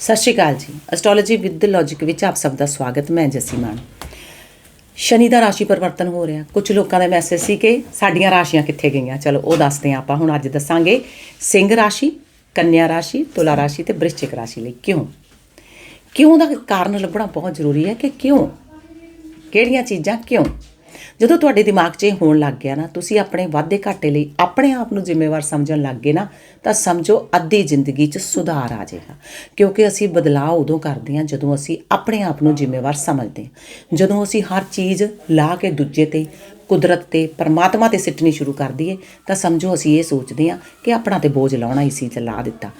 ਸਤਿ ਸ਼੍ਰੀ ਅਕਾਲ ਜੀ। Astrology with logic ਵਿੱਚ ਆਪ ਸਭ ਦਾ ਸਵਾਗਤ, ਮੈਂ ਜਸੀ ਮਾਨ। ਸ਼ਨੀ ਦਾ ਰਾਸ਼ੀ ਪਰਿਵਰਤਨ ਹੋ ਰਿਹਾ। ਕੁਝ ਲੋਕਾਂ ਦਾ ਮੈਸੇਜ ਸੀ ਕਿ ਸਾਡੀਆਂ ਰਾਸ਼ੀਆਂ ਕਿੱਥੇ ਗਈਆਂ? ਚਲੋ, ਉਹ ਦੱਸਦੇ ਹਾਂ ਆਪਾਂ। ਹੁਣ ਅੱਜ ਦੱਸਾਂਗੇ ਸਿੰਘ ਰਾਸ਼ੀ, ਕੰਨਿਆ ਰਾਸ਼ੀ, ਤੁਲਾ ਰਾਸ਼ੀ ਤੇ ਬ੍ਰਿਸ਼ਚਿਕ ਰਾਸ਼ੀ ਲਈ ਕਿਉਂ? ਕਿਉਂ ਦਾ ਕਾਰਨ ਲੱਭਣਾ ਬਹੁਤ ਜ਼ਰੂਰੀ ਹੈ ਕਿ ਕਿਉਂ? ਕਿਹੜੀਆਂ ਚੀਜ਼ਾਂ ਕਿਉਂ? ਜਦੋਂ ਤੁਹਾਡੇ ਦਿਮਾਗ 'ਚ ਇਹ ਹੋਣ ਲੱਗ ਗਿਆ ਨਾ, ਤੁਸੀਂ ਆਪਣੇ ਵਾਧੇ ਘਾਟੇ ਲਈ ਆਪਣੇ ਆਪ ਨੂੰ ਜ਼ਿੰਮੇਵਾਰ ਸਮਝਣ ਲੱਗ ਗਏ ਨਾ, ਤਾਂ ਸਮਝੋ ਅੱਧੀ ਜ਼ਿੰਦਗੀ 'ਚ ਸੁਧਾਰ ਆ ਜਾਏਗਾ। ਕਿਉਂਕਿ ਅਸੀਂ ਬਦਲਾਅ ਉਦੋਂ ਕਰਦੇ ਹਾਂ ਜਦੋਂ ਅਸੀਂ ਆਪਣੇ ਆਪ ਨੂੰ ਜ਼ਿੰਮੇਵਾਰ ਸਮਝਦੇ ਹਾਂ। ਜਦੋਂ ਅਸੀਂ ਹਰ ਚੀਜ਼ ਲਾ ਕੇ ਦੂਜੇ ਤੇ, ਕੁਦਰਤ ਤੇ, ਪਰਮਾਤਮਾ ਤੇ ਸਿੱਟਣੀ ਸ਼ੁਰੂ ਕਰ ਦਈਏ, ਤਾਂ ਸਮਝੋ ਅਸੀਂ ਇਹ ਸੋਚਦੇ ਹਾਂ ਕਿ ਆਪਣਾ ਤੇ ਬੋਝ ਲਾਉਣਾ ਇਸੀ ਤੇ ਲਾ ਦਿੱਤਾ।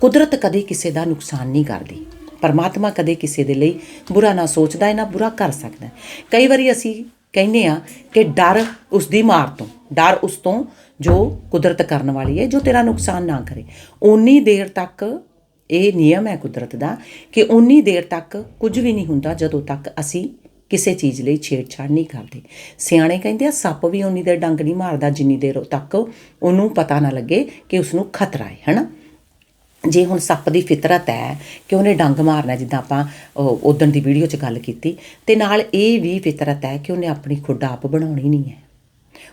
ਕੁਦਰਤ ਕਦੇ ਕਿਸੇ ਦਾ ਨੁਕਸਾਨ ਨਹੀਂ ਕਰਦੀ। ਪਰਮਾਤਮਾ ਕਦੇ ਕਿਸੇ ਦੇ ਲਈ ਬੁਰਾ ਨਾ ਸੋਚਦਾ ਹੈ ਨਾ ਬੁਰਾ ਕਰ ਸਕਦਾ। ਕਈ ਵਾਰੀ ਅਸੀਂ ਕਹਿੰਦੇ ਆ ਕਿ ਡਰ ਉਸ ਦੀ ਮਾਰ ਤੋਂ, ਡਰ ਉਸ ਤੋਂ ਜੋ ਕੁਦਰਤ ਕਰਨ ਵਾਲੀ ਹੈ, ਜੋ ਤੇਰਾ ਨੁਕਸਾਨ ਨਾ ਕਰੇ। ਓਨੀ ਦੇਰ ਤੱਕ ਇਹ ਨਿਯਮ ਹੈ ਕੁਦਰਤ ਦਾ ਕਿ ਓਨੀ ਦੇਰ ਤੱਕ ਕੁਝ ਵੀ ਨਹੀਂ ਹੁੰਦਾ ਜਦੋਂ ਤੱਕ ਅਸੀਂ ਕਿਸੇ ਚੀਜ਼ ਲਈ ਛੇੜਛਾੜ ਨਹੀਂ ਕਰਦੇ। ਸਿਆਣੇ ਕਹਿੰਦੇ ਆ, ਸੱਪ ਵੀ ਓਨੀ ਦੇਰ ਡੰਗ ਨਹੀਂ ਮਾਰਦਾ, ਜਿੰਨੀ ਦੇਰ ਤੱਕ ਉਹਨੂੰ ਪਤਾ ਨਾ ਲੱਗੇ ਕਿ ਉਸ ਨੂੰ ਖਤਰਾ ਹੈ, ਹਨਾ? ਜੇ ਹੁਣ ਸੱਪ ਦੀ ਫਿਤਰਤ ਹੈ ਕਿ ਉਹਨੇ ਡੰਗ ਮਾਰਨਾ ਜਿੱਦਾਂ ਆਪਾਂ ਉਦੋਂ ਦੀ ਵੀਡੀਓ 'ਚ ਗੱਲ ਕੀਤੀ, ਤੇ ਨਾਲ ਇਹ ਵੀ ਫਿਤਰਤ ਹੈ ਕਿ ਉਹਨੇ ਆਪਣੀ ਖੁੱਡ ਆਪ ਬਣਾਉਣੀ ਨਹੀਂ ਹੈ।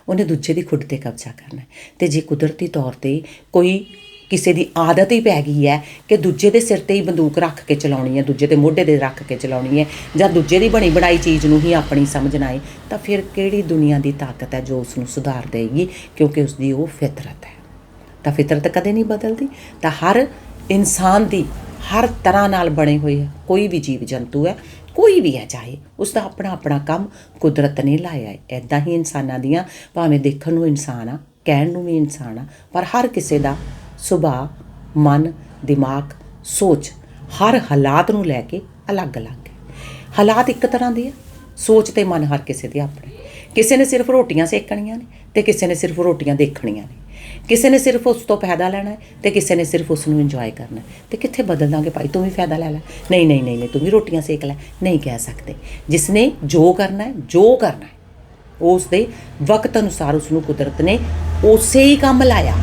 ਉਹਨੇ ਦੂਜੇ ਦੀ ਖੁੱਡ ਤੇ ਕਬਜ਼ਾ ਕਰਨਾ ਹੈ। ਤੇ ਜੇ ਕੁਦਰਤੀ ਤੌਰ ਤੇ ਕੋਈ ਕਿਸੇ ਦੀ ਆਦਤ ਹੀ ਪੈ ਗਈ ਹੈ ਕਿ ਦੂਜੇ ਦੇ ਸਿਰ ਤੇ ਹੀ ਬੰਦੂਕ ਰੱਖ ਕੇ ਚਲਾਉਣੀ ਹੈ, ਦੂਜੇ ਦੇ ਮੋਢੇ ਤੇ ਰੱਖ ਕੇ ਚਲਾਉਣੀ ਹੈ, ਜਾਂ ਦੂਜੇ ਦੀ ਬਣੀ ਬਣਾਈ ਚੀਜ਼ ਨੂੰ ਹੀ ਆਪਣੀ ਸਮਝਣਾ ਹੈ, ਤਾਂ ਫਿਰ ਕਿਹੜੀ ਦੁਨੀਆ ਦੀ ਤਾਕਤ ਹੈ ਜੋ ਉਸ ਨੂੰ ਸੁਧਾਰ ਦੇਗੀ ਕਿਉਂਕਿ ਉਸ ਦੀ ਉਹ ਫਿਤਰਤ ਹੈ। ਤਾਂ ਫਿਤਰਤ ਕਦੇ ਨਹੀਂ ਬਦਲਦੀ। ਤਾਂ ਹਰ ਇਨਸਾਨ ਦੀ ਹਰ ਤਰ੍ਹਾਂ ਨਾਲ ਬਣੇ ਹੋਏ ਹੈ ਕੋਈ ਵੀ ਜੀਵ ਜੰਤੂ ਹੈ, ਕੋਈ ਵੀ ਹੈ ਚਾਹੇ, ਉਸ ਦਾ ਆਪਣਾ ਆਪਣਾ ਕੰਮ ਕੁਦਰਤ ਨੇ ਲਾਇਆ ਹੈ। ਐਦਾਂ ਹੀ ਇਨਸਾਨਾਂ ਦੀਆਂ ਭਾਵੇਂ ਦੇਖਣ ਨੂੰ ਇਨਸਾਨ ਆ, ਕਹਿਣ ਨੂੰ ਵੀ ਇਨਸਾਨ ਆ, ਪਰ ਹਰ ਕਿਸੇ ਦਾ ਸੁਭਾਅ, ਮਨ, ਦਿਮਾਗ, ਸੋਚ, ਹਰ ਹਾਲਾਤ ਨੂੰ ਲੈ ਕੇ ਅਲੱਗ-ਅਲੱਗ ਹੈ। ਹਾਲਾਤ ਇੱਕ ਤਰ੍ਹਾਂ ਦੇ ਆ। ਸੋਚ ਤੇ ਮਨ ਹਰ ਕਿਸੇ ਦੇ ਆਪਣੇ। ਕਿਸੇ ਨੇ ਸਿਰਫ ਰੋਟੀਆਂ ਸੇਕਣੀਆਂ ਨੇ ਤੇ ਕਿਸੇ ਨੇ ਸਿਰਫ ਰੋਟੀਆਂ ਦੇਖਣੀਆਂ ਨੇ। ਕਿਸੇ ਨੇ ਸਿਰਫ ਉਸ ਤੋਂ ਫਾਇਦਾ ਲੈਣਾ ਹੈ ਤੇ ਕਿਸੇ ਨੇ ਸਿਰਫ ਉਸ ਨੂੰ ਇੰਜੋਏ ਕਰਨਾ ਹੈ। ਤੇ ਕਿੱਥੇ ਬਦਲ ਦਾਂਗੇ ਭਾਈ ਤੂੰ ਵੀ ਫਾਇਦਾ ਲੈ ਲੈ? ਨਹੀਂ ਨਹੀਂ ਨਹੀਂ ਨਹੀਂ, ਤੂੰ ਵੀ ਰੋਟੀਆਂ ਸੇਕ ਲੈ। ਨਹੀਂ ਕਹਿ ਸਕਦੇ। ਜਿਸ ਨੇ ਜੋ ਕਰਨਾ ਹੈ, ਜੋ ਕਰਨਾ ਹੈ, ਉਸ ਦੇ ਵਕਤ ਅਨੁਸਾਰ ਉਸ ਨੂੰ ਕੁਦਰਤ ਨੇ ਉਸੇ ਹੀ ਕੰਮ ਲਾਇਆ।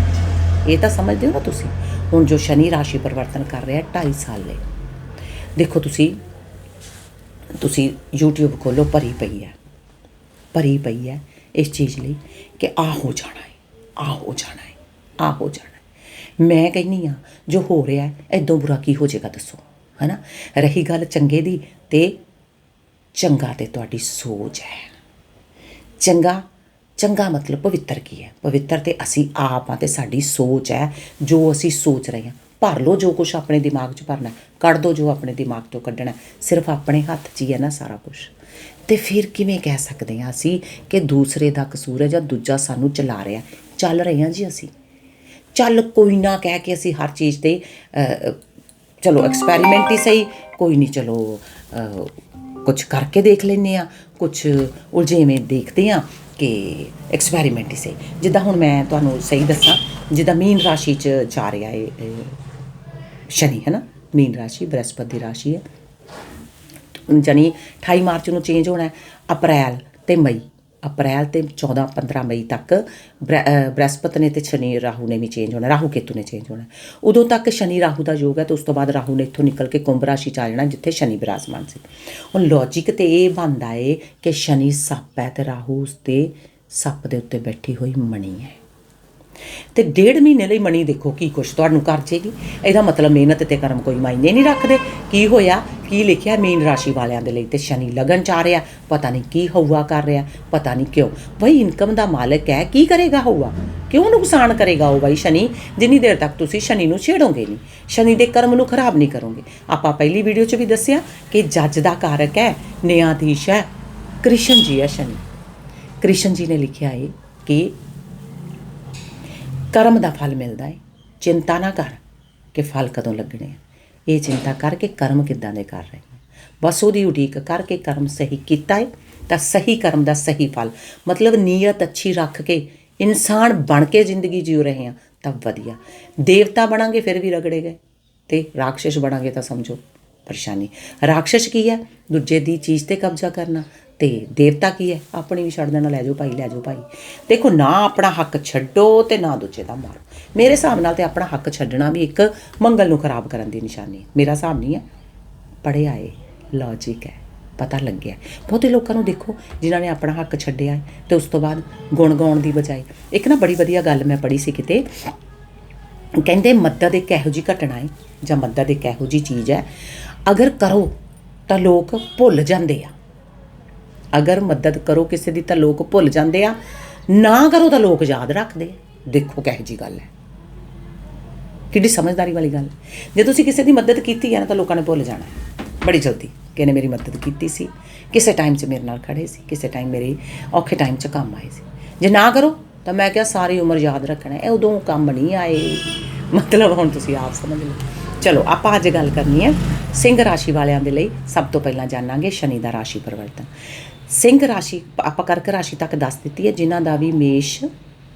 ਇਹ ਤਾਂ ਸਮਝਦੇ ਹੋ ਨਾ ਤੁਸੀਂ? ਹੁਣ ਜੋ ਸ਼ਨੀ ਰਾਸ਼ੀ ਪਰਿਵਰਤਨ ਕਰ ਰਿਹਾ 2.5 ਸਾਲ ਲਈ। ਦੇਖੋ ਤੁਸੀਂ ਤੁਸੀਂ YouTube ਖੋਲੋ, ਭਰੀ ਪਈ ਹੈ। ਭਰੀ ਪਈ ਹੈ ਇਸ ਚੀਜ਼ ਲਈ ਕਿ ਆ ਹੋ ਜਾਣਾ ਹੈ, ਆ ਹੋ ਜਾਣਾ ਹੈ। ਆ ਹੋ ਜਾਣਾ। ਮੈਂ ਕਹਿੰਨੀ ਆ ਜੋ ਹੋ ਰਿਹਾ ਹੈ ਐਦੋਂ ਬੁਰਾ ਕੀ ਹੋ ਜਾਏਗਾ ਦੱਸੋ, ਹਨਾ? ਰਹੀ ਗੱਲ ਚੰਗੇ ਦੀ ਤੇ ਚੰਗਾ ਤੇ ਤੁਹਾਡੀ ਸੋਚ ਹੈ। ਚੰਗਾ ਚੰਗਾ ਮਤਲਬ ਪਵਿੱਤਰ ਕੀ ਹੈ? ਪਵਿੱਤਰ ਤੇ ਅਸੀਂ ਆਪ ਆ ਤੇ ਸਾਡੀ ਸੋਚ ਹੈ, ਜੋ ਅਸੀਂ ਸੋਚ ਰਹੇ ਹਾਂ। ਭਰ ਲਓ ਜੋ ਕੁਝ ਆਪਣੇ ਦਿਮਾਗ 'ਚ ਭਰਨਾ ਕੱਢ ਦੋ ਜੋ ਆਪਣੇ ਦਿਮਾਗ ਤੋਂ ਕੱਢਣਾ ਸਿਰਫ ਆਪਣੇ ਹੱਥ 'ਚ ਹੀ ਹੈ ਨਾ ਸਾਰਾ ਕੁਝ ਤੇ ਫਿਰ ਕਿਵੇਂ ਕਹਿ ਸਕਦੇ ਹਾਂ ਅਸੀਂ ਕਿ ਦੂਸਰੇ ਦਾ ਕਸੂਰ ਹੈ ਜਾਂ ਦੂਜਾ ਸਾਨੂੰ ਚਲਾ ਰਿਹਾ ਚੱਲ ਰਹੇ ਹਾਂ ਜੀ ਅਸੀਂ। ਚੱਲ ਕੋਈ ਨਾ ਕਹਿ ਕੇ ਅਸੀਂ ਹਰ ਚੀਜ਼ ਤੇ ਚਲੋ ਐਕਸਪੈਰੀਮੈਂਟ ਹੀ ਸਹੀ, ਕੋਈ ਨਹੀਂ ਚਲੋ ਕੁਝ ਕਰਕੇ ਦੇਖ ਲੈਨੇ ਆ ਕੁਝ ਉਲਝੇਵੇਂ ਦੇਖਦੇ ਆ ਕਿ ਐਕਸਪੈਰੀਮੈਂਟ ਹੀ ਸਹੀ। ਜਿੱਦਾਂ ਹੁਣ ਮੈਂ ਤੁਹਾਨੂੰ ਸਹੀ ਦੱਸਾਂ, ਜਿੱਦਾਂ ਮੀਨ ਰਾਸ਼ੀ ਚ ਜਾ ਰਿਹਾ ਹੈ ਸ਼ਨੀ ਹੈ ਨਾ ਮੀਨ ਰਾਸ਼ੀ, ਬ੍ਰਹਸਪਤੀ ਰਾਸ਼ੀ ਹੈ। ਜਾਨੀ 28 ਮਾਰਚ ਨੂੰ ਚੇਂਜ ਹੋਣਾ ਹੈ, ਅਪ੍ਰੈਲ ਤੇ ਮਈ। ਅਪ੍ਰੈਲ ਤੇ 14 15 ਮਈ ਤੱਕ ਬ੍ਰਹ- ਅਹ ਨੇ ਤੇ ਸ਼ਨੀ ਰਾਹੂ ਨੇ ਵੀ ਚੇਂਜ ਹੋਣਾ, ਰਾਹੂ ਕੇਤੂ ਨੇ ਚੇਂਜ ਹੋਣਾ। ਉਦੋਂ ਤੱਕ ਸ਼ਨੀ ਰਾਹੂ ਦਾ ਯੋਗ ਹੈ ਤੇ ਉਸ ਤੋਂ ਬਾਅਦ ਰਾਹੂ ਨੇ ਇੱਥੋਂ ਨਿਕਲ ਕੇ ਕੁੰਭ ਰਾਸ਼ੀ ਚ ਆ ਜਾਣਾ ਜਿੱਥੇ ਸ਼ਨੀ ਬਿਰਾਜਮਾਨ ਸੀ। ਹੁਣ ਲੌਜੀਕ ਤੇ ਇਹ ਬਣਦਾ ਏ ਕਿ ਸ਼ਨੀ ਸੱਪ ਹੈ ਤੇ ਰਾਹੂ ਉਸ ਤੇ ਸੱਪ ਦੇ ਉੱਤੇ ਬੈਠੀ ਹੋਈ ਮਣੀ ਹੈ। ਤੇ ਡੇਢ ਮਹੀਨੇ ਲਈ ਮਣੀ ਦੇਖੋ ਕੀ ਕੁਛ, ਤੁਹਾਨੂੰ ਕਰ ਜੇਗੀ ਇਹਦਾ ਮਤਲਬ ਮਿਹਨਤ ਤੇ ਕਰਮ ਕੋਈ ਮਾਇਨੇ ਨਹੀਂ ਰੱਖਦੇ। ਕੀ ਹੋਇਆ? ਕੀ ਲਿਖਿਆ ਮੀਨ ਰਾਸ਼ੀ ਵਾਲਿਆਂ ਦੇ ਲਈ ਤੇ ਸ਼ਨੀ ਲਗਨ ਚ ਆ ਰਿਹਾ, ਪਤਾ ਨਹੀਂ ਕੀ ਹਊਆ ਕਰ ਰਿਹਾ, ਪਤਾ ਨਹੀਂ ਕਿਉਂ। ਬਈ ਇਨਕਮ ਦਾ ਮਾਲਕ ਹੈ, ਕੀ ਕਰੇਗਾ ਹਊਆ? ਕਿਉਂ ਨੁਕਸਾਨ ਕਰੇਗਾ ਉਹ ਬਈ ਸ਼ਨੀ? ਜਿੰਨੀ ਦੇਰ ਤੱਕ ਤੁਸੀਂ ਸ਼ਨੀ ਨੂੰ ਛੇੜੋਗੇ ਨਹੀਂ, ਸ਼ਨੀ ਦੇ ਕਰਮ ਨੂੰ ਖਰਾਬ ਨਹੀਂ ਕਰੋਗੇ। ਆਪਾਂ ਪਹਿਲੀ ਵੀਡੀਓ 'ਚ ਵੀ ਦੱਸਿਆ ਕਿ ਜੱਜ ਦਾ ਕਾਰਕ ਹੈ, ਨਿਆਧੀਸ਼ ਹੈ, ਕ੍ਰਿਸ਼ਨ ਜੀ ਹੈ ਸ਼ਨੀ। ਕ੍ਰਿਸ਼ਨ ਜੀ ਨੇ ਲਿਖਿਆ ਹੈ ਕਿ ਕਰਮ ਦਾ ਫਲ ਮਿਲਦਾ ਹੈ ਚਿੰਤਾ ਨਾ ਕਰ ਕਿ ਫਲ ਕਦੋਂ ਲੱਗਣੇ ਆ। ਇਹ ਚਿੰਤਾ ਕਰਕੇ ਕਰਮ ਕਿੱਦਾਂ ਦੇ ਕਰ ਰਹੇ ਹਾਂ ਬਸ ਉਹਦੀ ਉਡੀਕ ਕਰਕੇ ਕਰਮ ਸਹੀ ਕੀਤਾ ਹੈ ਤਾਂ ਸਹੀ ਕਰਮ ਦਾ ਸਹੀ ਫਲ। ਮਤਲਬ ਨੀਅਤ ਅੱਛੀ ਰੱਖ ਕੇ ਇਨਸਾਨ ਬਣ ਕੇ ਜ਼ਿੰਦਗੀ ਜਿਉ ਰਹੇ ਹਾਂ ਤਾਂ ਵਧੀਆ। ਦੇਵਤਾ ਬਣਾਂਗੇ, ਫਿਰ ਵੀ ਰਗੜੇ ਗਏ। ਤੇ ਰਾਖਸ਼ ਬਣਾਂਗੇ ਤਾਂ ਸਮਝੋ, ਪਰੇਸ਼ਾਨੀ। ਰਾਖਸ਼ ਕੀ ਹੈ? ਦੂਜੇ ਦੀ ਚੀਜ਼ ਤੇ ਕਬਜ਼ਾ ਕਰਨਾ। ਤੇ ਦੇਵਤਾ ਕੀ ਹੈ? ਆਪਣੀ ਵੀ ਛੱਡ ਦੇਣਾ, ਲੈ ਜਾਓ ਭਾਈ, ਲੈ ਜਾਓ ਭਾਈ। ਦੇਖੋ, ਨਾ ਆਪਣਾ ਹੱਕ ਛੱਡੋ ਤੇ ਨਾ ਦੂਜੇ ਦਾ ਮਾਰੋ। ਮੇਰੇ ਹਿਸਾਬ ਨਾਲ ਤੇ ਆਪਣਾ ਹੱਕ ਛੱਡਣਾ ਵੀ ਇੱਕ ਮੰਗਲ ਨੂੰ ਖਰਾਬ ਕਰਨ ਦੀ ਨਿਸ਼ਾਨੀ ਹੈ। ਮੇਰਾ ਹਿਸਾਬ ਨਹੀਂ ਹੈ। ਪੜ੍ਹਿਆ ਏ ਲੌਜੀਕ ਹੈ, ਪਤਾ ਲੱਗਿਆ। ਬਹੁਤੇ ਲੋਕਾਂ ਨੂੰ ਦੇਖੋ, ਜਿਨ੍ਹਾਂ ਨੇ ਆਪਣਾ ਹੱਕ ਛੱਡਿਆ ਹੈ ਤੇ ਉਸ ਤੋਂ ਬਾਅਦ ਗੁਣ ਗਾਉਣ ਦੀ ਬਜਾਏ। ਇੱਕ ਨਾ ਬੜੀ ਵਧੀਆ ਗੱਲ ਮੈਂ ਪੜ੍ਹੀ ਸੀ ਕਿਤੇ। ਕਹਿੰਦੇ ਮਦਦ ਇੱਕ ਇਹੋ ਜੀ ਘਟਨਾ ਹੈ ਜਾਂ ਮਦਦ ਇੱਕ ਇਹੋ ਜੀ ਚੀਜ਼ ਹੈ। ਅਗਰ ਕਰੋ ਤਾਂ ਲੋਕ ਭੁੱਲ ਜਾਂਦੇ ਆ। ਅਗਰ ਮਦਦ ਕਰੋ ਕਿਸੇ ਦੀ ਤਾਂ ਲੋਕ ਭੁੱਲ ਜਾਂਦੇ ਆ। ਨਾ ਕਰੋ ਤਾਂ ਲੋਕ ਯਾਦ ਰੱਖਦੇ ਦੇਖੋ ਕਿਹੋ ਜੀ ਗੱਲ ਹੈ। ਕਿੱਡੀ ਸਮਝਦਾਰੀ ਵਾਲੀ ਗੱਲ। ਜੇ ਤੁਸੀਂ ਕਿਸੇ ਦੀ ਮਦਦ ਕੀਤੀ ਹੈ ਨਾ ਤਾਂ ਲੋਕਾਂ ਨੇ ਭੁੱਲ ਜਾਣਾ। ਬੜੀ ਜਲਦੀ ਕਿ ਮੇਰੀ ਮਦਦ ਕੀਤੀ ਸੀ। ਕਿਸੇ ਟਾਈਮ 'ਚ ਮੇਰੇ ਨਾਲ ਖੜੇ ਸੀ। ਕਿਸੇ ਟਾਈਮ ਮੇਰੇ ਔਖੇ ਟਾਈਮ 'ਚ ਕੰਮ ਆਏ ਸੀ। ਜੇ ਨਾ ਕਰੋ ਤਾਂ ਮੈਂ ਕਿਹਾ ਸਾਰੀ ਉਮਰ ਯਾਦ ਰੱਖਣਾ ਇਹ ਉਦੋਂ ਕੰਮ ਨਹੀਂ ਆਏ। ਮਤਲਬ ਹੁਣ ਤੁਸੀਂ ਆਪ ਸਮਝ ਲਓ। ਚਲੋ, ਆਪਾਂ ਅੱਜ ਗੱਲ ਕਰਨੀ ਹੈ ਸਿੰਘ ਰਾਸ਼ੀ ਵਾਲਿਆਂ ਦੇ ਲਈ। ਸਭ ਤੋਂ ਪਹਿਲਾਂ ਜਾਣਾਂਗੇ ਸ਼ਨੀ ਦਾ ਰਾਸ਼ੀ ਪਰਿਵਰਤਨ। ਸਿੰਘ ਰਾਸ਼ੀ, ਆਪਾਂ ਕਰਕ ਰਾਸ਼ੀ ਤੱਕ ਦੱਸ ਦਿੱਤੀ ਹੈ, ਜਿਨ੍ਹਾਂ ਦਾ ਵੀ ਮੇਸ਼